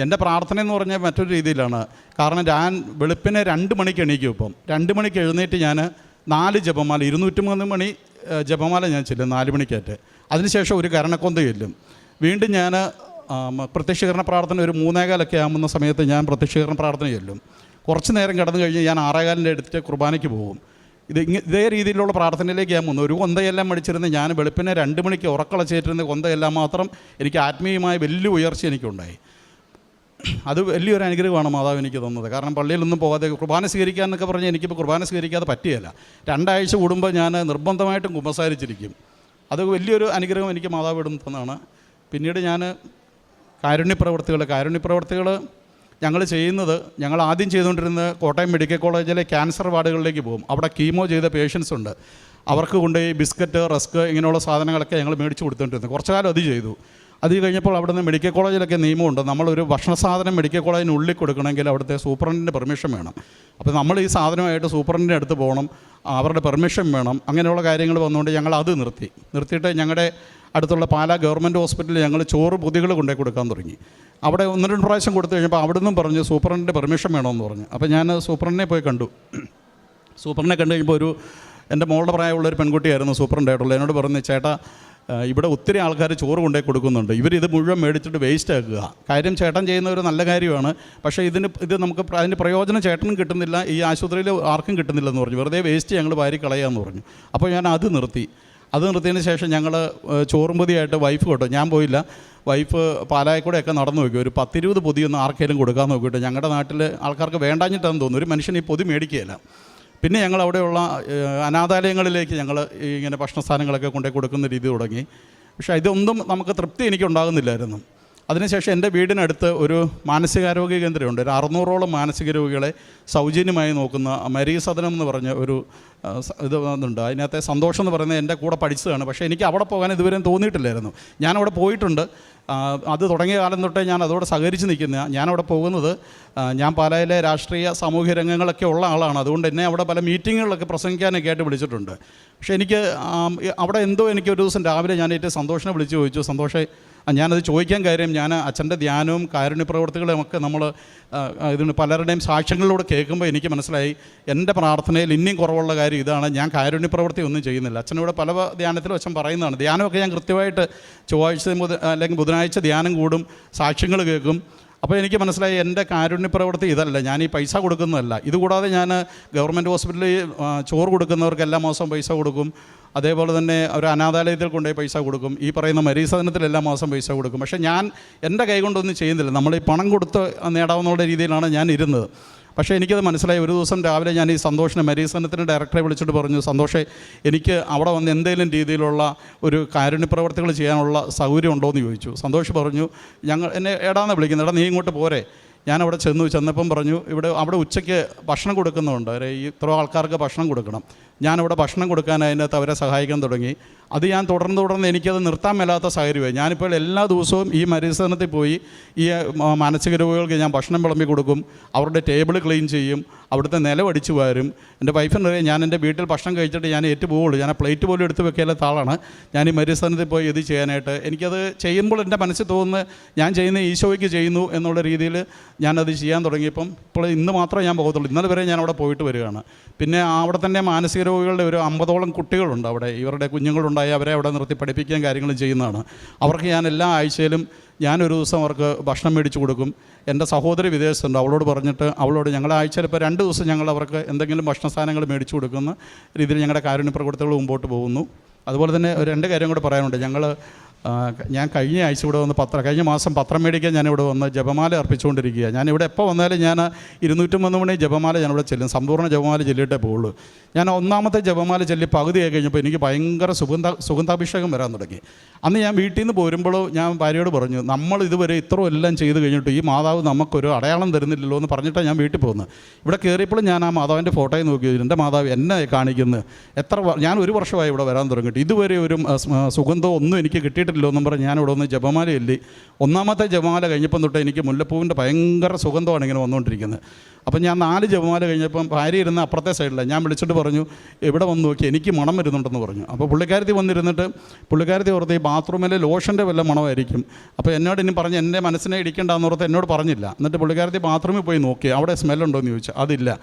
എന്റെ പ്രാർത്ഥന എന്ന് പറഞ്ഞാൽ മറ്റൊരു രീതിയിലാണ്. കാരണം ഞാൻ വെളുപ്പിനെ രണ്ട് മണിക്ക് എണീക്കും ഇപ്പം. രണ്ട് മണിക്ക് എഴുന്നേറ്റ് ഞാൻ നാല് ജപമാല ഇരുന്നൂറ്റി മൂന്ന് മണി ജപമാല ഞാൻ ചെല്ലും നാല് മണിക്കായിട്ട് അതിനുശേഷം ഒരു കരണക്കൊന്ത ചെല്ലും. വീണ്ടും ഞാൻ പ്രത്യക്ഷീകരണ പ്രാർത്ഥന ഒരു മൂന്നേകാലൊക്കെ ആകുന്ന സമയത്ത് ഞാൻ പ്രത്യക്ഷീകരണ പ്രാർത്ഥന ചെല്ലും. കുറച്ച് നേരം കിടന്നു കഴിഞ്ഞ് ഞാൻ ആറേകാലിന്റെ അടുത്ത് കുർബാനയ്ക്ക് പോകും. ഇത് ഇതേ രീതിയിലുള്ള പ്രാർത്ഥനയിലേക്ക് ഞാൻ വന്നു ഒരു കൊന്തയെല്ലാം മടിച്ചിരുന്ന് ഞാൻ വെളുപ്പിനെ രണ്ട് മണിക്ക് ഉറക്കളച്ചേറ്റിരുന്ന കൊന്തയെല്ലാം മാത്രം എനിക്ക് ആത്മീയമായ വലിയ ഉയർച്ച എനിക്കുണ്ടായി. അത് വലിയൊരു അനുഗ്രഹമാണ് മാതാവ് എനിക്ക് തന്നത്. കാരണം പള്ളിയിലൊന്നും പോകാതെ കുർബാന സ്വീകരിക്കുക എന്നൊക്കെ പറഞ്ഞാൽ എനിക്കിപ്പോൾ കുർബാന സ്വീകരിക്കാതെ പറ്റിയല്ല രണ്ടാഴ്ച കൂടുമ്പോൾ ഞാൻ നിർബന്ധമായിട്ടും കുമ്പസാരിച്ചിരിക്കും. അത് വലിയൊരു അനുഗ്രഹം എനിക്ക് മാതാവ് ഇടുന്നു തന്നതാണ് പിന്നീട് ഞാൻ കാരുണ്യപ്രവർത്തികൾ കാരുണ്യപ്രവർത്തികൾ ഞങ്ങൾ ചെയ്യുന്നത് ഞങ്ങൾ ആദ്യം ചെയ്തുകൊണ്ടിരുന്ന കോട്ടയം മെഡിക്കൽ കോളേജിലെ ക്യാൻസർ വാർഡുകളിലേക്ക് പോകും. അവിടെ കീമോ ചെയ്ത പേഷ്യൻസ് ഉണ്ട്. അവർക്ക് കൊണ്ടുപോയി ബിസ്ക്കറ്റ് റസ്ക് ഇങ്ങനെയുള്ള സാധനങ്ങളൊക്കെ ഞങ്ങൾ മേടിച്ച് കൊടുത്തുകൊണ്ടിരുന്നു. കുറച്ചു കാലം അത് ചെയ്തു. അത് കഴിഞ്ഞപ്പോൾ അവിടുന്ന് മെഡിക്കൽ കോളേജിലൊക്കെ നിയമമുണ്ട്. നമ്മളൊരു ഭക്ഷണ സാധനം മെഡിക്കൽ കോളേജിനുള്ളിൽ കൊടുക്കണമെങ്കിൽ അവിടുത്തെ സൂപ്രണ്ടിന്റെ പെർമിഷൻ വേണം. അപ്പോൾ നമ്മൾ ഈ സാധനമായിട്ട് സൂപ്രണ്ടിന്റെ അടുത്ത് പോകണം. അവരുടെ പെർമിഷൻ വേണം. അങ്ങനെയുള്ള കാര്യങ്ങൾ വന്നുകൊണ്ട് ഞങ്ങൾ അത് നിർത്തി. നിർത്തിയിട്ട് ഞങ്ങളുടെ അടുത്തുള്ള പാലാ ഗവൺമെന്റ് ഹോസ്പിറ്റലിൽ ഞങ്ങൾ ചോറ് പൊതികൾ കൊണ്ടുപോയി കൊടുക്കാൻ തുടങ്ങി. അവിടെ ഒന്ന് രണ്ട് പ്രാവശ്യം കൊടുത്തു കഴിഞ്ഞപ്പോൾ അവിടെ നിന്നും പറഞ്ഞു സൂപ്രണ്ടിന്റെ പെർമിഷൻ വേണമെന്ന് പറഞ്ഞു. അപ്പോൾ ഞാൻ സൂപ്രണ്ടിനെ പോയി കണ്ടു. സൂപ്രണ്ടിനെ കണ്ടു കഴിഞ്ഞപ്പോൾ ഒരു എന്റെ മോളുടെ പ്രായമുള്ള ഒരു പെൺകുട്ടിയായിരുന്നു സൂപ്രണ്ടായിട്ടുള്ളത് എന്നോട് പറഞ്ഞു ചേട്ടാ ഇവിടെ ഒത്തിരി ആൾക്കാർ ചോറ് കൊണ്ടേ കൊടുക്കുന്നുണ്ട്. ഇവരിത് മുഴുവൻ മേടിച്ചിട്ട് വേസ്റ്റ് ആക്കുക. കാര്യം ചേട്ടൻ ചെയ്യുന്ന ഒരു നല്ല കാര്യമാണ്. പക്ഷേ ഇതിന് ഇത് നമുക്ക് അതിന്റെ പ്രയോജനം ചേട്ടനും കിട്ടുന്നില്ല. ഈ ആശുപത്രിയിൽ ആർക്കും കിട്ടുന്നില്ലെന്ന് പറഞ്ഞു. വെറുതെ വേസ്റ്റ് ഞങ്ങൾ വാരി കളയാമെന്ന് പറഞ്ഞു. അപ്പോൾ ഞാൻ അത് നിർത്തി. അത് നിർത്തിയതിന് ശേഷം ഞങ്ങൾ ചോറും പൊതിയായിട്ട് വൈഫ് കേട്ടോ ഞാൻ പോയില്ല. വൈഫ് പാലായക്കൂടെയൊക്കെ നടന്നു നോക്കി. ഒരു പത്തിരുപത് പൊതിയൊന്നും ആർക്കെങ്കിലും കൊടുക്കാൻ നോക്കിയിട്ട് ഞങ്ങളുടെ നാട്ടിൽ ആൾക്കാർക്ക് വേണ്ടാഞ്ഞിട്ടാണെന്ന് തോന്നുന്നു. ഒരു മനുഷ്യൻ ഈ പൊതി മേടിക്കുകയില്ല. പിന്നെ ഞങ്ങൾ അവിടെയുള്ള അനാഥാലയങ്ങളിലേക്ക് ഞങ്ങൾ ഇങ്ങനെ ഭക്ഷണ സാധനങ്ങളൊക്കെ കൊണ്ടുപോയി കൊടുക്കുന്ന രീതി തുടങ്ങി. പക്ഷേ ഇതൊന്നും നമുക്ക് തൃപ്തി എനിക്ക് ഉണ്ടാകുന്നില്ലായിരുന്നു അതിനുശേഷം എന്റെ വീടിനടുത്ത് ഒരു മാനസികാരോഗ്യ കേന്ദ്രമുണ്ട്. ഒരു അറുന്നൂറോളം മാനസിക രോഗികളെ സൗജന്യമായി നോക്കുന്ന മരീ സദനം എന്ന് പറഞ്ഞ ഒരു ഇത് ഉണ്ട് അതിനകത്തെ സന്തോഷം എന്ന് പറയുന്നത് എന്റെ കൂടെ പഠിച്ചതാണ്. പക്ഷേ എനിക്ക് അവിടെ പോകാൻ ഇതുവരെയും തോന്നിയിട്ടില്ലായിരുന്നു. ഞാനവിടെ പോയിട്ടുണ്ട്. അത് തുടങ്ങിയ കാലം തൊട്ടേ ഞാൻ അതോടെ സഹകരിച്ച് നിൽക്കുന്ന ഞാനവിടെ പോകുന്നത് ഞാൻ പാലായിലെ രാഷ്ട്രീയ സാമൂഹ്യ രംഗങ്ങളൊക്കെ ഉള്ള ആളാണ്. അതുകൊണ്ട് എന്നെ അവിടെ പല മീറ്റിങ്ങുകളിലൊക്കെ പ്രസംഗിക്കാനൊക്കെ ആയിട്ട് വിളിച്ചിട്ടുണ്ട്. പക്ഷേ എനിക്ക് അവിടെ എന്തോ എനിക്ക് ഒരു ദിവസം രാവിലെ ഞാൻ ഏറ്റവും സന്തോഷനെ വിളിച്ച് ചോദിച്ചു. സന്തോഷേ ഞാനത് ചോദിക്കാൻ കാര്യം ഞാൻ അച്ഛന്റെ ധ്യാനവും കാരുണ്യ പ്രവർത്തികളും ഒക്കെ നമ്മൾ ഇതിന് പലരുടെയും സാക്ഷ്യങ്ങളിലൂടെ കേൾക്കുമ്പോൾ എനിക്ക് മനസ്സിലായി എന്റെ പ്രാർത്ഥനയിൽ ഇനിയും കുറവുള്ള കാര്യം ഇതാണ്. ഞാൻ കാരുണ്യ പ്രവൃത്തി ഒന്നും ചെയ്യുന്നില്ല. അച്ഛനോട് പല ധ്യാനത്തിലും അച്ഛൻ പറയുന്നതാണ്. ധ്യാനമൊക്കെ ഞാൻ കൃത്യമായിട്ട് ചൊവ്വാഴ്ച അല്ലെങ്കിൽ ബുധനാഴ്ച ധ്യാനം കൂടും സാക്ഷ്യങ്ങൾ കേൾക്കും. അപ്പോൾ എനിക്ക് മനസ്സിലായി എന്റെ കാരുണ്യ പ്രവൃത്തി ഇതല്ല ഞാൻ ഈ പൈസ കൊടുക്കുന്നതല്ല. ഇതുകൂടാതെ ഞാൻ ഗവൺമെന്റ് ഹോസ്പിറ്റലിൽ ചോറ് കൊടുക്കുന്നവർക്ക് എല്ലാ മാസവും പൈസ കൊടുക്കും. അതേപോലെ തന്നെ ഒരു അനാഥാലയത്തിൽ കൊണ്ടുപോയി പൈസ കൊടുക്കും. ഈ പറയുന്ന മരീസദനത്തിൽ എല്ലാ മാസം പൈസ കൊടുക്കും. പക്ഷേ ഞാൻ എന്റെ കൈ കൊണ്ടൊന്നും ചെയ്യുന്നില്ല. നമ്മൾ ഈ പണം കൊടുത്ത് നേടാവുന്ന രീതിയിലാണ് ഞാൻ ഇരുന്നത്. പക്ഷേ എനിക്കത് മനസ്സിലായി. ഒരു ദിവസം രാവിലെ ഞാൻ ഈ സന്തോഷിനെ മരീസനത്തിന്റെ ഡയറക്ടറെ വിളിച്ചിട്ട് പറഞ്ഞു സന്തോഷേ എനിക്ക് അവിടെ വന്ന് എന്തെങ്കിലും രീതിയിലുള്ള ഒരു കാരുണ്യ പ്രവർത്തികൾ ചെയ്യാനുള്ള സൗകര്യം ഉണ്ടോ എന്ന് ചോദിച്ചു. സന്തോഷ് പറഞ്ഞു ഞങ്ങൾ എന്നെ ഏടാന്ന് വിളിക്കുന്നത് എടാ നീ ഇങ്ങോട്ട് പോരെ. ഞാൻ അവിടെ ചെന്നു ചെന്നപ്പം പറഞ്ഞു ഇവിടെ അവിടെ ഉച്ചയ്ക്ക് ഭക്ഷണം കൊടുക്കുന്നുണ്ട്. ഈ ഇത്ര ആൾക്കാർക്ക് ഭക്ഷണം കൊടുക്കണം. ഞാനിവിടെ ഭക്ഷണം കൊടുക്കാൻ അതിനകത്ത് അവരെ സഹായിക്കാൻ തുടങ്ങി. അത് ഞാൻ തുടർന്ന് തുടർന്ന് എനിക്കത് നിർത്താൻ മേലാത്ത സാഹചര്യമായി. ഞാനിപ്പോൾ എല്ലാ ദിവസവും ഈ മരുസരണത്തിൽ പോയി ഈ മാനസിക രോഗികൾക്ക് ഞാൻ ഭക്ഷണം വിളമ്പി കൊടുക്കും. അവരുടെ ടേബിൾ ക്ലീൻ ചെയ്യും. അവിടുത്തെ നിലവടിച്ചു വാരും. എന്റെ വൈഫിനറിയാം ഞാൻ എന്റെ വീട്ടിൽ ഭക്ഷണം കഴിച്ചിട്ട് ഞാൻ ഏറ്റു പോവുള്ളൂ ഞാൻ ആ പ്ലേറ്റ് പോലും എടുത്ത് വെക്കാനുള്ള താളാണ്. ഞാൻ ഈ മരുസരണത്തിൽ പോയി ഇത് ചെയ്യാനായിട്ട്. എനിക്കത് ചെയ്യുമ്പോൾ എന്റെ മനസ്സിൽ തോന്നുന്നത് ഞാൻ ചെയ്യുന്ന ഈശോയ്ക്ക് ചെയ്യുന്നു എന്നുള്ള രീതിയിൽ ഞാനത് ചെയ്യാൻ തുടങ്ങിയപ്പം ഇപ്പോൾ ഇന്ന് മാത്രമേ ഞാൻ പോകത്തുള്ളൂ. ഇന്നലെ വരെ ഞാൻ അവിടെ പോയിട്ട് വരികയാണ്. പിന്നെ അവിടെ തന്നെ മാനസിക രോഗികളുടെ ഒരു അമ്പതോളം കുട്ടികളുണ്ട് അവിടെ. ഇവരുടെ കുഞ്ഞുങ്ങളുണ്ടായി അവരെ അവിടെ നിർത്തി പഠിപ്പിക്കുകയും കാര്യങ്ങളും ചെയ്യുന്നതാണ്. അവർക്ക് ഞാൻ എല്ലാ ആഴ്ചയിലും ഞാനൊരു ദിവസം അവർക്ക് ഭക്ഷണം മേടിച്ചു കൊടുക്കും. എന്റെ സഹോദരി വിദേശത്തുണ്ട്. അവളോട് പറഞ്ഞിട്ട് അവളോട് ഞങ്ങളുടെ ആഴ്ചയിൽ ഇപ്പോൾ രണ്ട് ദിവസം ഞങ്ങൾ അവർക്ക് എന്തെങ്കിലും ഭക്ഷണ സാധനങ്ങൾ മേടിച്ചു കൊടുക്കുന്ന രീതിയിൽ ഞങ്ങളുടെ കാരുണ്യ പ്രവർത്തനങ്ങൾ മുമ്പോട്ട് പോകുന്നു. അതുപോലെ തന്നെ രണ്ട് കാര്യം കൂടെ പറയാനുണ്ട്. ഞങ്ങൾ ഞാൻ കഴിഞ്ഞ ആഴ്ച ഇവിടെ വന്ന് പത്രം കഴിഞ്ഞ മാസം പത്രം മേടിക്കാൻ ഞാൻ ഞാനിവിടെ വന്ന് ജപമാല അർപ്പിച്ചുകൊണ്ടിരിക്കുക ഞാനിവിടെ എപ്പോൾ വന്നാലും ഞാൻ ഇരുന്നൂറ്റമ്പത് മണി ജപമാല ഞാൻ ഇവിടെ ചെല്ലും. സമ്പൂർണ ജപമാല ചെല്ലിയിട്ടേ പോകുള്ളൂ ഞാൻ ഒന്നാമത്തെ ജപമാല ചൊല്ലി പകുതിയായി കഴിഞ്ഞപ്പോൾ എനിക്ക് ഭയങ്കര സുഗന്ധ സുഗന്ധാഭിഷേകം വരാൻ തുടങ്ങി. അന്ന് ഞാൻ വീട്ടിൽ നിന്ന് പോരുമ്പോൾ ഞാൻ ഭാര്യയോട് പറഞ്ഞു നമ്മൾ ഇതുവരെ ഇത്രയും എല്ലാം ചെയ്ത് കഴിഞ്ഞിട്ട് ഈ മാതാവ് നമുക്കൊരു അടയാളം തരുന്നില്ലല്ലോ എന്ന് പറഞ്ഞിട്ടാണ് ഞാൻ വീട്ടിൽ പോകുന്നത്. ഇവിടെ കയറിയപ്പോഴും ഞാൻ ആ മാതാവിന്റെ ഫോട്ടോയിൽ നോക്കി എന്റെ മാതാവ് എന്നെ കാണിക്കുന്നത് എത്ര ഞാൻ ഒരു വർഷമായി ഇവിടെ വരാൻ തുടങ്ങിയിട്ട്. ഇതുവരെ ഒരു സുഗന്ധം ഒന്നും എനിക്ക് കിട്ടിയിട്ടില്ലോ. എന്നും പറഞ്ഞ് ഞാൻ ഇവിടെ ഒന്ന് ജപമാല എല്ലി ഒന്നാമത്തെ ജപമാല കഴിഞ്ഞപ്പം തൊട്ട് എനിക്ക് മുല്ലപ്പൂവിന്റെ ഭയങ്കര സുഗന്ധമാണ് ഇങ്ങനെ വന്നുകൊണ്ടിരിക്കുന്നത്. അപ്പം ഞാൻ നാല് ജപമാല കഴിഞ്ഞപ്പം ഭാര്യ ഇരുന്ന് അപ്പുറത്തെ സൈഡിലാണ് ഞാൻ വിളിച്ചിട്ട് പറഞ്ഞു ഇവിടെ വന്ന് നോക്കി എനിക്ക് മണം വരുന്നുണ്ടെന്ന് പറഞ്ഞു. അപ്പോൾ പുള്ളിക്കാരത്തി വന്നിരുന്നിട്ട് പുള്ളിക്കാരത്തി ഓർത്ത് ഈ ബാത്റൂമിലെ ലോഷന്റെ വല്ല മണമായിരിക്കും. അപ്പോൾ എന്നോട് ഇനി പറഞ്ഞ് എന്റെ മനസ്സിനെ ഇടിക്കേണ്ടെന്ന് ഓർത്ത് എന്നോട് പറഞ്ഞില്ല. എന്നിട്ട് പുള്ളിക്കാരത്തി ബാത്റൂമിൽ പോയി നോക്കി അവിടെ സ്മെല്ലുണ്ടോ എന്ന് ചോദിച്ചു. അതില്ല.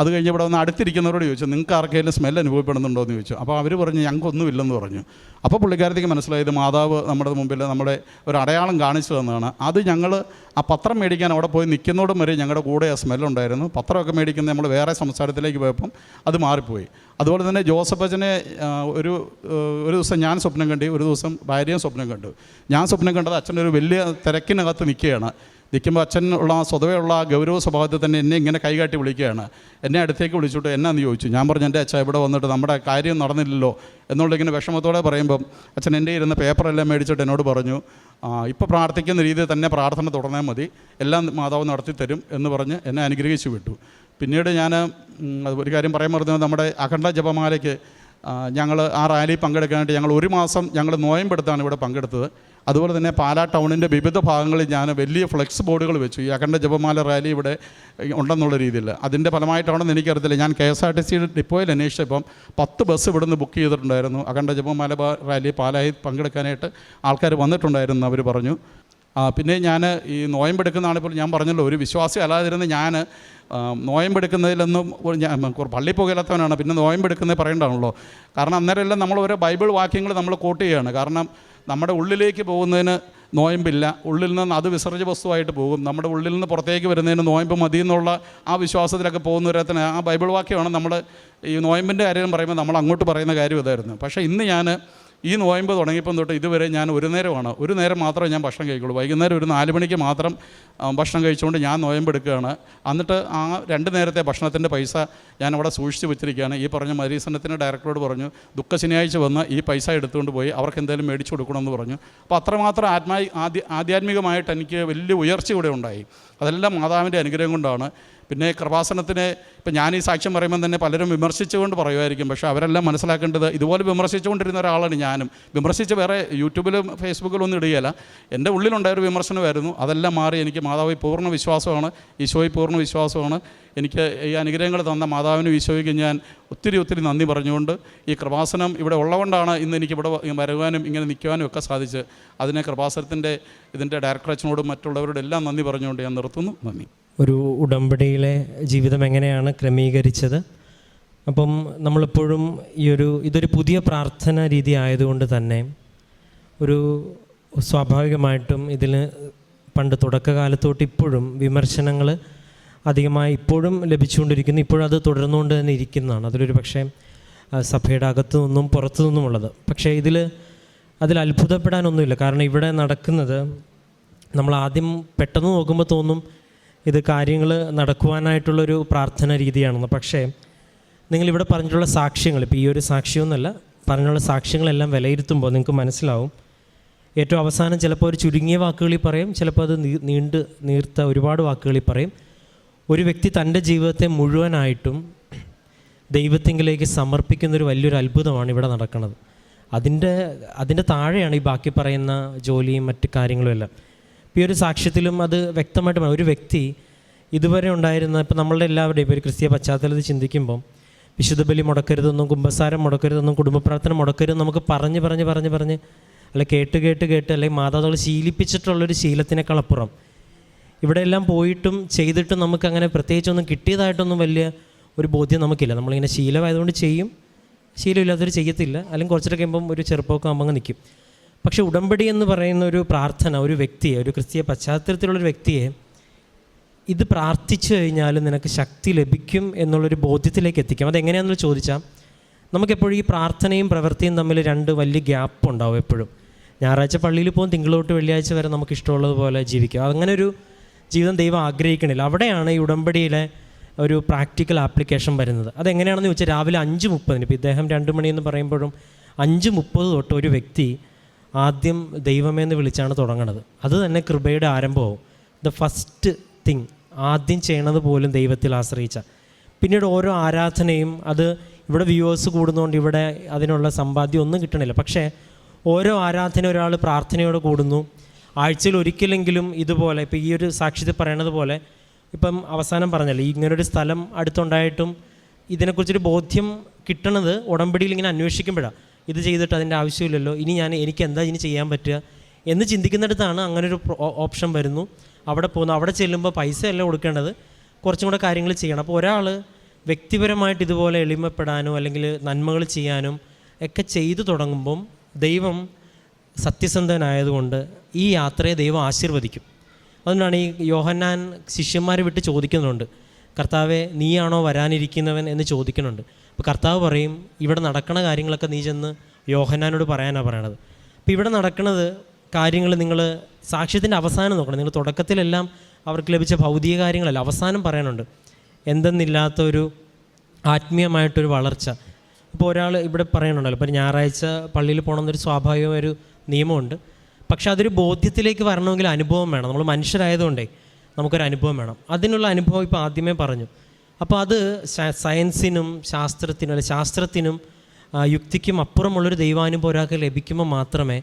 അത് കഴിഞ്ഞ് ഇവിടെ വന്ന് അടുത്തിരിക്കുന്നവരോട് ചോദിച്ചു നിങ്ങൾക്ക് ആർക്കെങ്കിലും സ്മെൽ അനുഭവപ്പെടുന്നുണ്ടോ? എന്ന് ചോദിച്ചു. അപ്പോൾ അവർ പറഞ്ഞു ഞങ്ങൾക്കൊന്നുമില്ലെന്ന് പറഞ്ഞു. അപ്പോൾ പുള്ളിക്കാരത്തേക്ക് മനസ്സിലായത് മാതാവ് നമ്മുടെ മുമ്പിൽ നമ്മുടെ ഒരു അടയാളം കാണിച്ചു തന്നതാണ്. അത് ഞങ്ങൾ ആ പത്രം മേടിക്കാൻ അവിടെ പോയി നിൽക്കുന്നതോടും വരെ ഞങ്ങളുടെ കൂടെ ആ സ്മെല്ലുണ്ടായിരുന്നു പത്രമൊക്കെ മേടിക്കുന്ന നമ്മൾ വേറെ സംസ്ഥാനത്തിലേക്ക് പോയപ്പം അത് മാറിപ്പോയി. അതുപോലെ തന്നെ ജോസഫ് അച്ഛനെ ഒരു ഒരു ദിവസം ഞാൻ സ്വപ്നം കണ്ടി ഒരു ദിവസം ഭാര്യയും സ്വപ്നം കണ്ടു. ഞാൻ സ്വപ്നം കണ്ടത് അച്ഛന്റെ ഒരു വലിയ തിരക്കിനകത്ത് നിൽക്കുകയാണ്. നിൽക്കുമ്പോൾ അച്ഛൻ ഉള്ള ആ സ്വതവേ ഉള്ള ആ ഗൗരവ സ്വഭാവത്തിൽ തന്നെ എന്നെ ഇങ്ങനെ കൈകാട്ടി വിളിക്കുകയാണ്. എന്നെ അടുത്തേക്ക് വിളിച്ചിട്ട് എന്നാന്ന് ചോദിച്ചു. ഞാൻ പറഞ്ഞു എന്റെ അച്ഛൻ ഇവിടെ വന്നിട്ട് നമ്മുടെ കാര്യം നടന്നില്ലല്ലോ. എന്നുള്ള ഇങ്ങനെ വിഷമത്തോടെ പറയുമ്പം അച്ഛൻ എന്റെ ഇരുന്ന പേപ്പറെല്ലാം മേടിച്ചിട്ട് എന്നോട് പറഞ്ഞു ഇപ്പോൾ പ്രാർത്ഥിക്കുന്ന രീതിയിൽ തന്നെ പ്രാർത്ഥന തുടർന്നാൽ മതി. എല്ലാം മാതാവ് നടത്തി തരും എന്ന് പറഞ്ഞ് എന്നെ അനുഗ്രഹിച്ചു വിട്ടു. പിന്നീട് ഞാൻ ഒരു കാര്യം പറയാൻ പറഞ്ഞത് നമ്മുടെ അഖണ്ഡ ജപമാലയ്ക്ക് ഞങ്ങൾ ആ റാലി പങ്കെടുക്കാനായിട്ട് ഞങ്ങൾ ഒരു മാസം ഞങ്ങൾ നോയമ്പെടുത്താണ് ഇവിടെ പങ്കെടുത്തത്. അതുപോലെ തന്നെ പാലാ ടൗണിന്റെ വിവിധ ഭാഗങ്ങളിൽ ഞാൻ വലിയ ഫ്ലെക്സ് ബോർഡുകൾ വെച്ചു. ഈ അഖണ്ഡ ജപമാല റാലി ഇവിടെ ഉണ്ടെന്നുള്ള രീതിയിൽ. അതിന്റെ ഫലമായിട്ടാണെന്ന് എനിക്കറിയത്തില്ല. ഞാൻ K S R T C ഡിപ്പോയിൽ അന്വേഷിച്ചപ്പം പത്ത് ബസ് ഇവിടുന്ന് ബുക്ക് ചെയ്തിട്ടുണ്ടായിരുന്നു. അഖണ്ഡ ജപമാല റാലി പാലായി പങ്കെടുക്കാനായിട്ട് ആൾക്കാർ വന്നിട്ടുണ്ടായിരുന്നു അവർ പറഞ്ഞു. പിന്നെ ഞാൻ ഈ നോയമ്പെടുക്കുന്നതാണിപ്പോൾ ഞാൻ പറഞ്ഞല്ലോ ഒരു വിശ്വാസി അല്ലാതിരുന്ന് ഞാൻ നോയമ്പെടുക്കുന്നതിലൊന്നും ഞാൻ പള്ളി പോകലാത്തവനാണ് പിന്നെ നോയമ്പെടുക്കുന്നത് പറയേണ്ടതാണല്ലോ കാരണം അന്നേരമെല്ലാം നമ്മൾ ഓരോ ബൈബിൾ വാക്യങ്ങൾ നമ്മൾ കോട്ട് ചെയ്യുകയാണ് കാരണം നമ്മുടെ ഉള്ളിലേക്ക് പോകുന്നതിന് നോയമ്പില്ല. ഉള്ളിൽ നിന്ന് അത് വിസർജ്യ വസ്തുവായിട്ട് പോകും. നമ്മുടെ ഉള്ളിൽ നിന്ന് പുറത്തേക്ക് വരുന്നതിന് നോയമ്പ് മതി എന്നുള്ള ആ വിശ്വാസത്തിലൊക്കെ പോകുന്നവരത്തിന് ആ ബൈബിൾ വാക്യമാണ് നമ്മൾ ഈ നോയമ്പിന്റെ കാര്യം പറയുമ്പോൾ നമ്മൾ അങ്ങോട്ട് പറയുന്ന കാര്യം ഇതായിരുന്നു. പക്ഷേ ഇന്ന് ഞാൻ ഈ നോയമ്പ് തുടങ്ങിയപ്പം തൊട്ട് ഇതുവരെ ഞാൻ ഒരു നേരമാണ് ഒരു നേരം മാത്രമേ ഞാൻ ഭക്ഷണം കഴിക്കുള്ളൂ. വൈകുന്നേരം ഒരു നാല് മണിക്ക് മാത്രം ഭക്ഷണം കഴിച്ചുകൊണ്ട് ഞാൻ നോയമ്പ് എടുക്കുകയാണ്. എന്നിട്ട് ആ രണ്ട് നേരത്തെ ഭക്ഷണത്തിന്റെ പൈസ ഞാൻ അവിടെ സൂക്ഷിച്ച് വെച്ചിരിക്കുകയാണ്. ഈ പറഞ്ഞ മരീസനത്തിന്റെ ഡയറക്ടറോട് പറഞ്ഞു ദുഃഖ ശനിയാഴ്ച വന്ന് ഈ പൈസ എടുത്തുകൊണ്ട് പോയി അവർക്ക് എന്തെങ്കിലും മേടിച്ചു കൊടുക്കണമെന്ന് പറഞ്ഞു. അപ്പോൾ അത്രമാത്രം ആത്മാ ആദ്യ ആധ്യാത്മികമായിട്ട് എനിക്ക് വലിയ ഉയർച്ച ഇവിടെ ഉണ്ടായി. അതെല്ലാം മാതാവിന്റെ അനുഗ്രഹം കൊണ്ടാണ്. പിന്നെ കൃപാസനത്തിനെ ഇപ്പം ഞാൻ ഈ സാക്ഷ്യം പറയുമ്പോൾ തന്നെ പലരും വിമർശിച്ചുകൊണ്ട് പറയുമായിരിക്കും. പക്ഷേ അവരെല്ലാം മനസ്സിലാക്കേണ്ടത് ഇതുപോലെ വിമർശിച്ചുകൊണ്ടിരുന്ന ഒരാളാണ് ഞാനും. വിമർശിച്ച് വേറെ യൂട്യൂബിലും ഫേസ്ബുക്കിലും ഒന്നും ഇടുകയില്ല. എന്റെ ഉള്ളിലുണ്ടായൊരു വിമർശനമായിരുന്നു. അതെല്ലാം മാറി എനിക്ക് മാതാവ് പൂർണ വിശ്വാസമാണ് ഈശോയിൽ പൂർണ വിശ്വാസമാണ്. എനിക്ക് ഈ അനുഗ്രഹങ്ങൾ തന്ന മാതാവിനും ഈശോയ്ക്ക് ഞാൻ ഒത്തിരി ഒത്തിരി നന്ദി പറഞ്ഞുകൊണ്ട് ഈ കൃപാസനം ഇവിടെ ഉള്ളതുകൊണ്ടാണ് ഇന്ന് എനിക്ക് ഇവിടെ വരുവാനും ഇങ്ങനെ നിൽക്കുവാനും ഒക്കെ സാധിച്ച് അതിനെ കൃപാസനത്തിന്റെ ഇതിന്റെ ഡയറക്ടർ അച്ഛനോടും മറ്റുള്ളവരോടും എല്ലാം നന്ദി പറഞ്ഞുകൊണ്ട് ഞാൻ നിർത്തുന്നു. നന്ദി. ഒരു ഉടമ്പടിയിലെ ജീവിതം എങ്ങനെയാണ് ക്രമീകരിച്ചത്? അപ്പം നമ്മളെപ്പോഴും ഈ ഒരു ഇതൊരു പുതിയ പ്രാർത്ഥന രീതി ആയതുകൊണ്ട് തന്നെ ഒരു സ്വാഭാവികമായിട്ടും ഇതിൽ പണ്ട് തുടക്കകാലത്തോട്ട് ഇപ്പോഴും വിമർശനങ്ങൾ അധികമായി ഇപ്പോഴും ലഭിച്ചുകൊണ്ടിരിക്കുന്നു. ഇപ്പോഴും അത് തുടർന്നുകൊണ്ട് തന്നെ ഇരിക്കുന്നതാണ്. അതിലൊരു പക്ഷേ സഭയുടെ അകത്തു നിന്നും പുറത്തു നിന്നുമുള്ളത്. പക്ഷേ ഇതിൽ അതിൽ അത്ഭുതപ്പെടാനൊന്നുമില്ല. കാരണം ഇവിടെ നടക്കുന്നത് നമ്മൾ ആദ്യം പെട്ടെന്ന് നോക്കുമ്പോൾ തോന്നും ഇത് കാര്യങ്ങൾ നടക്കുവാനായിട്ടുള്ളൊരു പ്രാർത്ഥന രീതിയാണെന്ന്. പക്ഷേ നിങ്ങളിവിടെ പറഞ്ഞിട്ടുള്ള സാക്ഷ്യങ്ങൾ ഇപ്പോൾ ഈ ഒരു സാക്ഷ്യമൊന്നുമല്ല പറഞ്ഞുള്ള സാക്ഷ്യങ്ങളെല്ലാം വിലയിരുത്തുമ്പോൾ നിങ്ങൾക്ക് മനസ്സിലാവും. ഏറ്റവും അവസാനം ചിലപ്പോൾ ഒരു ചുരുങ്ങിയ വാക്കുകളിൽ പറയും ചിലപ്പോൾ അത് നീണ്ട് നീർത്ത ഒരുപാട് വാക്കുകളിൽ പറയും. ഒരു വ്യക്തി തന്റെ ജീവിതത്തെ മുഴുവനായിട്ടും ദൈവത്തിങ്കിലേക്ക് സമർപ്പിക്കുന്നൊരു വലിയൊരു അത്ഭുതമാണ് ഇവിടെ നടക്കുന്നത്. അതിന്റെ അതിന്റെ താഴെയാണ് ഈ ബാക്കി പറയുന്ന ജോലിയും മറ്റ് കാര്യങ്ങളും എല്ലാം ഈ ഒരു സാക്ഷ്യത്തിലും അത് വ്യക്തമായിട്ട്. ഒരു വ്യക്തി ഇതുവരെ ഉണ്ടായിരുന്ന ഇപ്പോൾ നമ്മളുടെ എല്ലാവരുടെയും ഒരു ക്രിസ്തീയ പശ്ചാത്തലത്തിൽ ചിന്തിക്കുമ്പം വിശുദ്ധ ബലി മുടക്കരുതെന്നും കുമ്പസാരം മുടക്കരുതെന്നും കുടുംബ പ്രാർത്ഥന മുടക്കരുതെന്നും നമുക്ക് പറഞ്ഞ് പറഞ്ഞ് പറഞ്ഞ് പറഞ്ഞ് അല്ല കേട്ട് കേട്ട് കേട്ട് അല്ലെങ്കിൽ മാതാപിതാക്കൾ ശീലിപ്പിച്ചിട്ടുള്ളൊരു ശീലത്തിനേക്കാളപ്പുറം ഇവിടെ എല്ലാം പോയിട്ടും ചെയ്തിട്ടും നമുക്ക് അങ്ങനെ പ്രത്യേകിച്ചൊന്നും കിട്ടിയതായിട്ടൊന്നും വലിയ ഒരു ബോധ്യം നമുക്കില്ല. നമ്മളിങ്ങനെ ശീലമായതുകൊണ്ട് ചെയ്യും. ശീലമില്ലാത്തവർ ചെയ്യത്തില്ല. അല്ലെങ്കിൽ കുറച്ചൊക്കെ കഴിയുമ്പം ഒരു ചെറുപ്പമൊക്കെ ആകുമ്പോൾ നിൽക്കും പക്ഷേ ഉടമ്പടി എന്ന് പറയുന്ന ഒരു പ്രാർത്ഥന ഒരു വ്യക്തിയെ ഒരു ക്രിസ്തീയ പശ്ചാത്തലത്തിലുള്ളൊരു വ്യക്തിയെ ഇത് പ്രാർത്ഥിച്ചു കഴിഞ്ഞാൽ നിനക്ക് ശക്തി ലഭിക്കും എന്നുള്ളൊരു ബോധ്യത്തിലേക്ക് എത്തിക്കാം. അതെങ്ങനെയാണെന്ന് ചോദിച്ചാൽ നമുക്കെപ്പോഴും ഈ പ്രാർത്ഥനയും പ്രവൃത്തിയും തമ്മിൽ രണ്ട് വലിയ ഗ്യാപ്പ് ഉണ്ടാവും എപ്പോഴും. ഞായറാഴ്ച പള്ളിയിൽ പോകും തിങ്കളോട്ട് വെള്ളിയാഴ്ച വരെ നമുക്ക് ഇഷ്ടമുള്ളതുപോലെ ജീവിക്കാം. അങ്ങനെ ഒരു ജീവിതം ദൈവം ആഗ്രഹിക്കണില്ല അവിടെയാണ് ഈ ഉടമ്പടിയിലെ ഒരു പ്രാക്ടിക്കൽ ആപ്ലിക്കേഷൻ വരുന്നത്. അതെങ്ങനെയാണെന്ന് ചോദിച്ചാൽ രാവിലെ അഞ്ച് മുപ്പതിന് ഇപ്പോൾ ഇദ്ദേഹം രണ്ട് മണിയെന്ന് പറയുമ്പോഴും അഞ്ച് മുപ്പത് തൊട്ട് ഒരു വ്യക്തി ആദ്യം ദൈവമേ എന്ന് വിളിച്ചാണ് തുടങ്ങണത്. അത് തന്നെ കൃപയുടെ ആരംഭവും. ദ ഫസ്റ്റ് തിങ് ആദ്യം ചെയ്യണത് പോലും ദൈവത്തിൽ ആശ്രയിച്ച. പിന്നീട് ഓരോ ആരാധനയും അത് ഇവിടെ വ്യൂവേഴ്സ് കൂടുന്നതുകൊണ്ട് ഇവിടെ അതിനുള്ള സമ്പാദ്യം ഒന്നും കിട്ടണില്ല. പക്ഷേ ഓരോ ആരാധന ഒരാൾ പ്രാർത്ഥനയോടെ കൂടുന്നു. ആഴ്ചയിൽ ഒരിക്കലെങ്കിലും ഇതുപോലെ ഇപ്പോൾ ഈ ഒരു സാക്ഷ്യത്തിൽ പറയണത് പോലെ ഇപ്പം അവസാനം പറഞ്ഞല്ലേ ഇങ്ങനൊരു സ്ഥലം അടുത്തുണ്ടായിട്ടും ഇതിനെക്കുറിച്ചൊരു ബോധ്യം കിട്ടണത് ഉടമ്പടിയിൽ ഇങ്ങനെ അന്വേഷിക്കുമ്പോഴാണ്. ഇത് ചെയ്തിട്ട് അതിന്റെ ആവശ്യമില്ലല്ലോ. ഇനി ഞാൻ എനിക്ക് എന്താ ഇനി ചെയ്യാൻ പറ്റുക? എന്ന് ചിന്തിക്കുന്നിടത്താണ് അങ്ങനൊരു ഓപ്ഷൻ വരുന്നു. അവിടെ പോകുന്നു. അവിടെ ചെല്ലുമ്പോൾ പൈസ അല്ല കൊടുക്കേണ്ടത്. കുറച്ചും കൂടെ കാര്യങ്ങൾ ചെയ്യണം. അപ്പോൾ ഒരാൾ വ്യക്തിപരമായിട്ട് ഇതുപോലെ എളിമപ്പെടാനും അല്ലെങ്കിൽ നന്മകൾ ചെയ്യാനും ഒക്കെ ചെയ്തു തുടങ്ങുമ്പം ദൈവം സത്യസന്ധനായതുകൊണ്ട് ഈ യാത്രയെ ദൈവം ആശീർവദിക്കും. അതുകൊണ്ടാണ് ഈ യോഹന്നാൻ ശിഷ്യന്മാരെ വിട്ട് ചോദിക്കുന്നുണ്ട്. കർത്താവെ നീയാണോ വരാനിരിക്കുന്നവൻ? എന്ന് ചോദിക്കുന്നുണ്ട്. അപ്പോൾ കർത്താവ് പറയും ഇവിടെ നടക്കണ കാര്യങ്ങളൊക്കെ നീ ചെന്ന് യോഹന്നാനോട് പറയാനാണ് പറയണത്. അപ്പോൾ ഇവിടെ നടക്കുന്നത് കാര്യങ്ങൾ നിങ്ങൾ സാക്ഷ്യത്തിന്റെ അവസാനം നോക്കണം. നിങ്ങൾ തുടക്കത്തിലെല്ലാം അവർക്ക് ലഭിച്ച ഭൗതിക കാര്യങ്ങളല്ല അവസാനം പറയാനുണ്ട് എന്തെന്നില്ലാത്ത ഒരു ആത്മീയമായിട്ടൊരു വളർച്ച. ഇപ്പോൾ ഒരാൾ ഇവിടെ പറയണുണ്ടല്ലോ ഇപ്പോൾ ഞായറാഴ്ച പള്ളിയിൽ പോകണമെന്നൊരു സ്വാഭാവികമായൊരു നിയമമുണ്ട്. പക്ഷേ അതൊരു ബോധ്യത്തിലേക്ക് വരണമെങ്കിൽ അനുഭവം വേണം. നമ്മൾ മനുഷ്യരായതുകൊണ്ടേ നമുക്കൊരു അനുഭവം വേണം. അതിനുള്ള അനുഭവം ഇപ്പോൾ ആദ്യമേ പറഞ്ഞു. അപ്പോൾ അത് സയൻസിനും ശാസ്ത്രത്തിനും അല്ലെ ശാസ്ത്രത്തിനും യുക്തിക്കും അപ്പുറമുള്ളൊരു ദൈവാനുഭവം ഒരാൾക്ക് ലഭിക്കുമ്പോൾ മാത്രമേ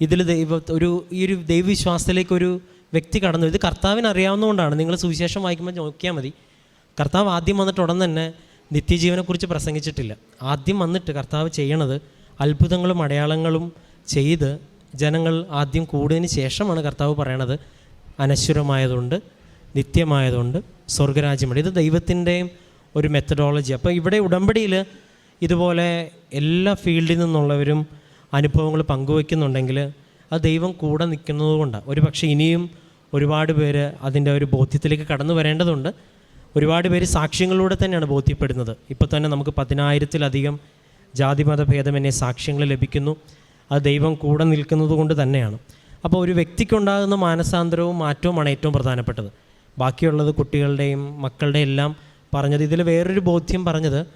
ഇതിൽ ദൈവ ഒരു ഈ ഒരു ദൈവവിശ്വാസത്തിലേക്ക് ഒരു വ്യക്തി കടന്നു. ഇത് കർത്താവിന് അറിയാവുന്നതുകൊണ്ടാണ്. നിങ്ങൾ സുവിശേഷം വായിക്കുമ്പോൾ നോക്കിയാൽ മതി. കർത്താവ് ആദ്യം വന്നിട്ട് ഉടൻ തന്നെ നിത്യജീവനെക്കുറിച്ച് പ്രസംഗിച്ചിട്ടില്ല. ആദ്യം വന്നിട്ട് കർത്താവ് ചെയ്യണത് അത്ഭുതങ്ങളും അടയാളങ്ങളും ചെയ്ത് ജനങ്ങൾ ആദ്യം കൂടുന്നതിന് ശേഷമാണ് കർത്താവ് പറയണത് അനശ്വരമായതുകൊണ്ട് നിത്യമായതുകൊണ്ട്. സ്വർഗരാജ്യമുണ്ട് ഇത് ദൈവത്തിന്റെ ഒരു മെത്തഡോളജി അപ്പോൾ ഇവിടെ ഉടമ്പടിയിൽ ഇതുപോലെ എല്ലാ ഫീൽഡിൽ നിന്നുള്ളവരും അനുഭവങ്ങൾ പങ്കുവയ്ക്കുന്നുണ്ടെങ്കിൽ അത് ദൈവം കൂടെ നിൽക്കുന്നത് കൊണ്ടാണ്. ഒരു പക്ഷേ ഇനിയും ഒരുപാട് പേര് അതിന്റെ ഒരു ബോധ്യത്തിലേക്ക് കടന്നു വരേണ്ടതുണ്ട്. ഒരുപാട് പേര് സാക്ഷ്യങ്ങളിലൂടെ തന്നെയാണ് ബോധ്യപ്പെടുന്നത്. ഇപ്പോൾ തന്നെ നമുക്ക് പതിനായിരത്തിലധികം ജാതിമത ഭേദമെന്നെ സാക്ഷ്യങ്ങൾ ലഭിക്കുന്നു. അത് ദൈവം കൂടെ നിൽക്കുന്നത് കൊണ്ട് തന്നെയാണ്. അപ്പോൾ ഒരു വ്യക്തിക്കുണ്ടാകുന്ന മാനസാന്തരവും മാറ്റവുമാണ് ഏറ്റവും പ്രധാനപ്പെട്ടത്. ബാക്കിയുള്ളത് കുട്ടികളുടെയും മക്കളുടെയും എല്ലാം പറഞ്ഞത്. ഇതിൽ വേറൊരു ബോധ്യം പറഞ്ഞത്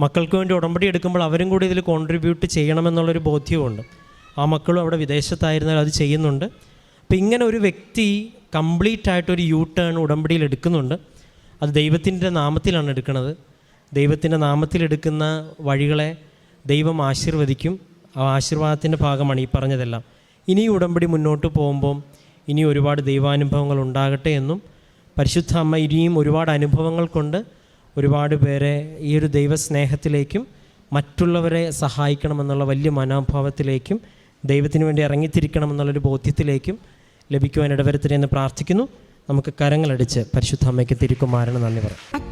മക്കൾക്ക് വേണ്ടി ഉടമ്പടി എടുക്കുമ്പോൾ അവരും കൂടി ഇതിൽ കോൺട്രിബ്യൂട്ട് ചെയ്യണമെന്നുള്ളൊരു ബോധ്യമുണ്ട് ആ മക്കളും അവിടെ വിദേശത്തായിരുന്നാൽ അത് ചെയ്യുന്നുണ്ട്. അപ്പം ഇങ്ങനെ ഒരു വ്യക്തി കംപ്ലീറ്റ് ആയിട്ടൊരു യൂ ടേൺ ഉടമ്പടിയിൽ എടുക്കുന്നുണ്ട്. അത് ദൈവത്തിന്റെ നാമത്തിലാണ് എടുക്കുന്നത്. ദൈവത്തിന്റെ നാമത്തിലെടുക്കുന്ന വഴികളെ ദൈവം ആശീർവദിക്കും. ആ ആശീർവാദത്തിന്റെ ഭാഗമാണ് ഈ പറഞ്ഞതെല്ലാം. ഇനി ഉടമ്പടി മുന്നോട്ട് പോകുമ്പം ഇനി ഒരുപാട് ദൈവാനുഭവങ്ങൾ ഉണ്ടാകട്ടെ എന്നും പരിശുദ്ധ അമ്മ ഇനിയും ഒരുപാട് അനുഭവങ്ങൾ കൊണ്ട് ഒരുപാട് പേരെ ഈ ഒരു ദൈവസ്നേഹത്തിലേക്കും മറ്റുള്ളവരെ സഹായിക്കണമെന്നുള്ള വലിയ മനോഭാവത്തിലേക്കും ദൈവത്തിന് വേണ്ടി ഇറങ്ങിത്തിരിക്കണമെന്നുള്ളൊരു ബോധ്യത്തിലേക്കും ലഭിക്കുവാൻ ഇടവരത്തിനെ എന്ന് പ്രാർത്ഥിക്കുന്നു. നമുക്ക് കരങ്ങളടിച്ച് പരിശുദ്ധ അമ്മയ്ക്ക് തിരുക്കുമാരന് നന്ദി പറയാം.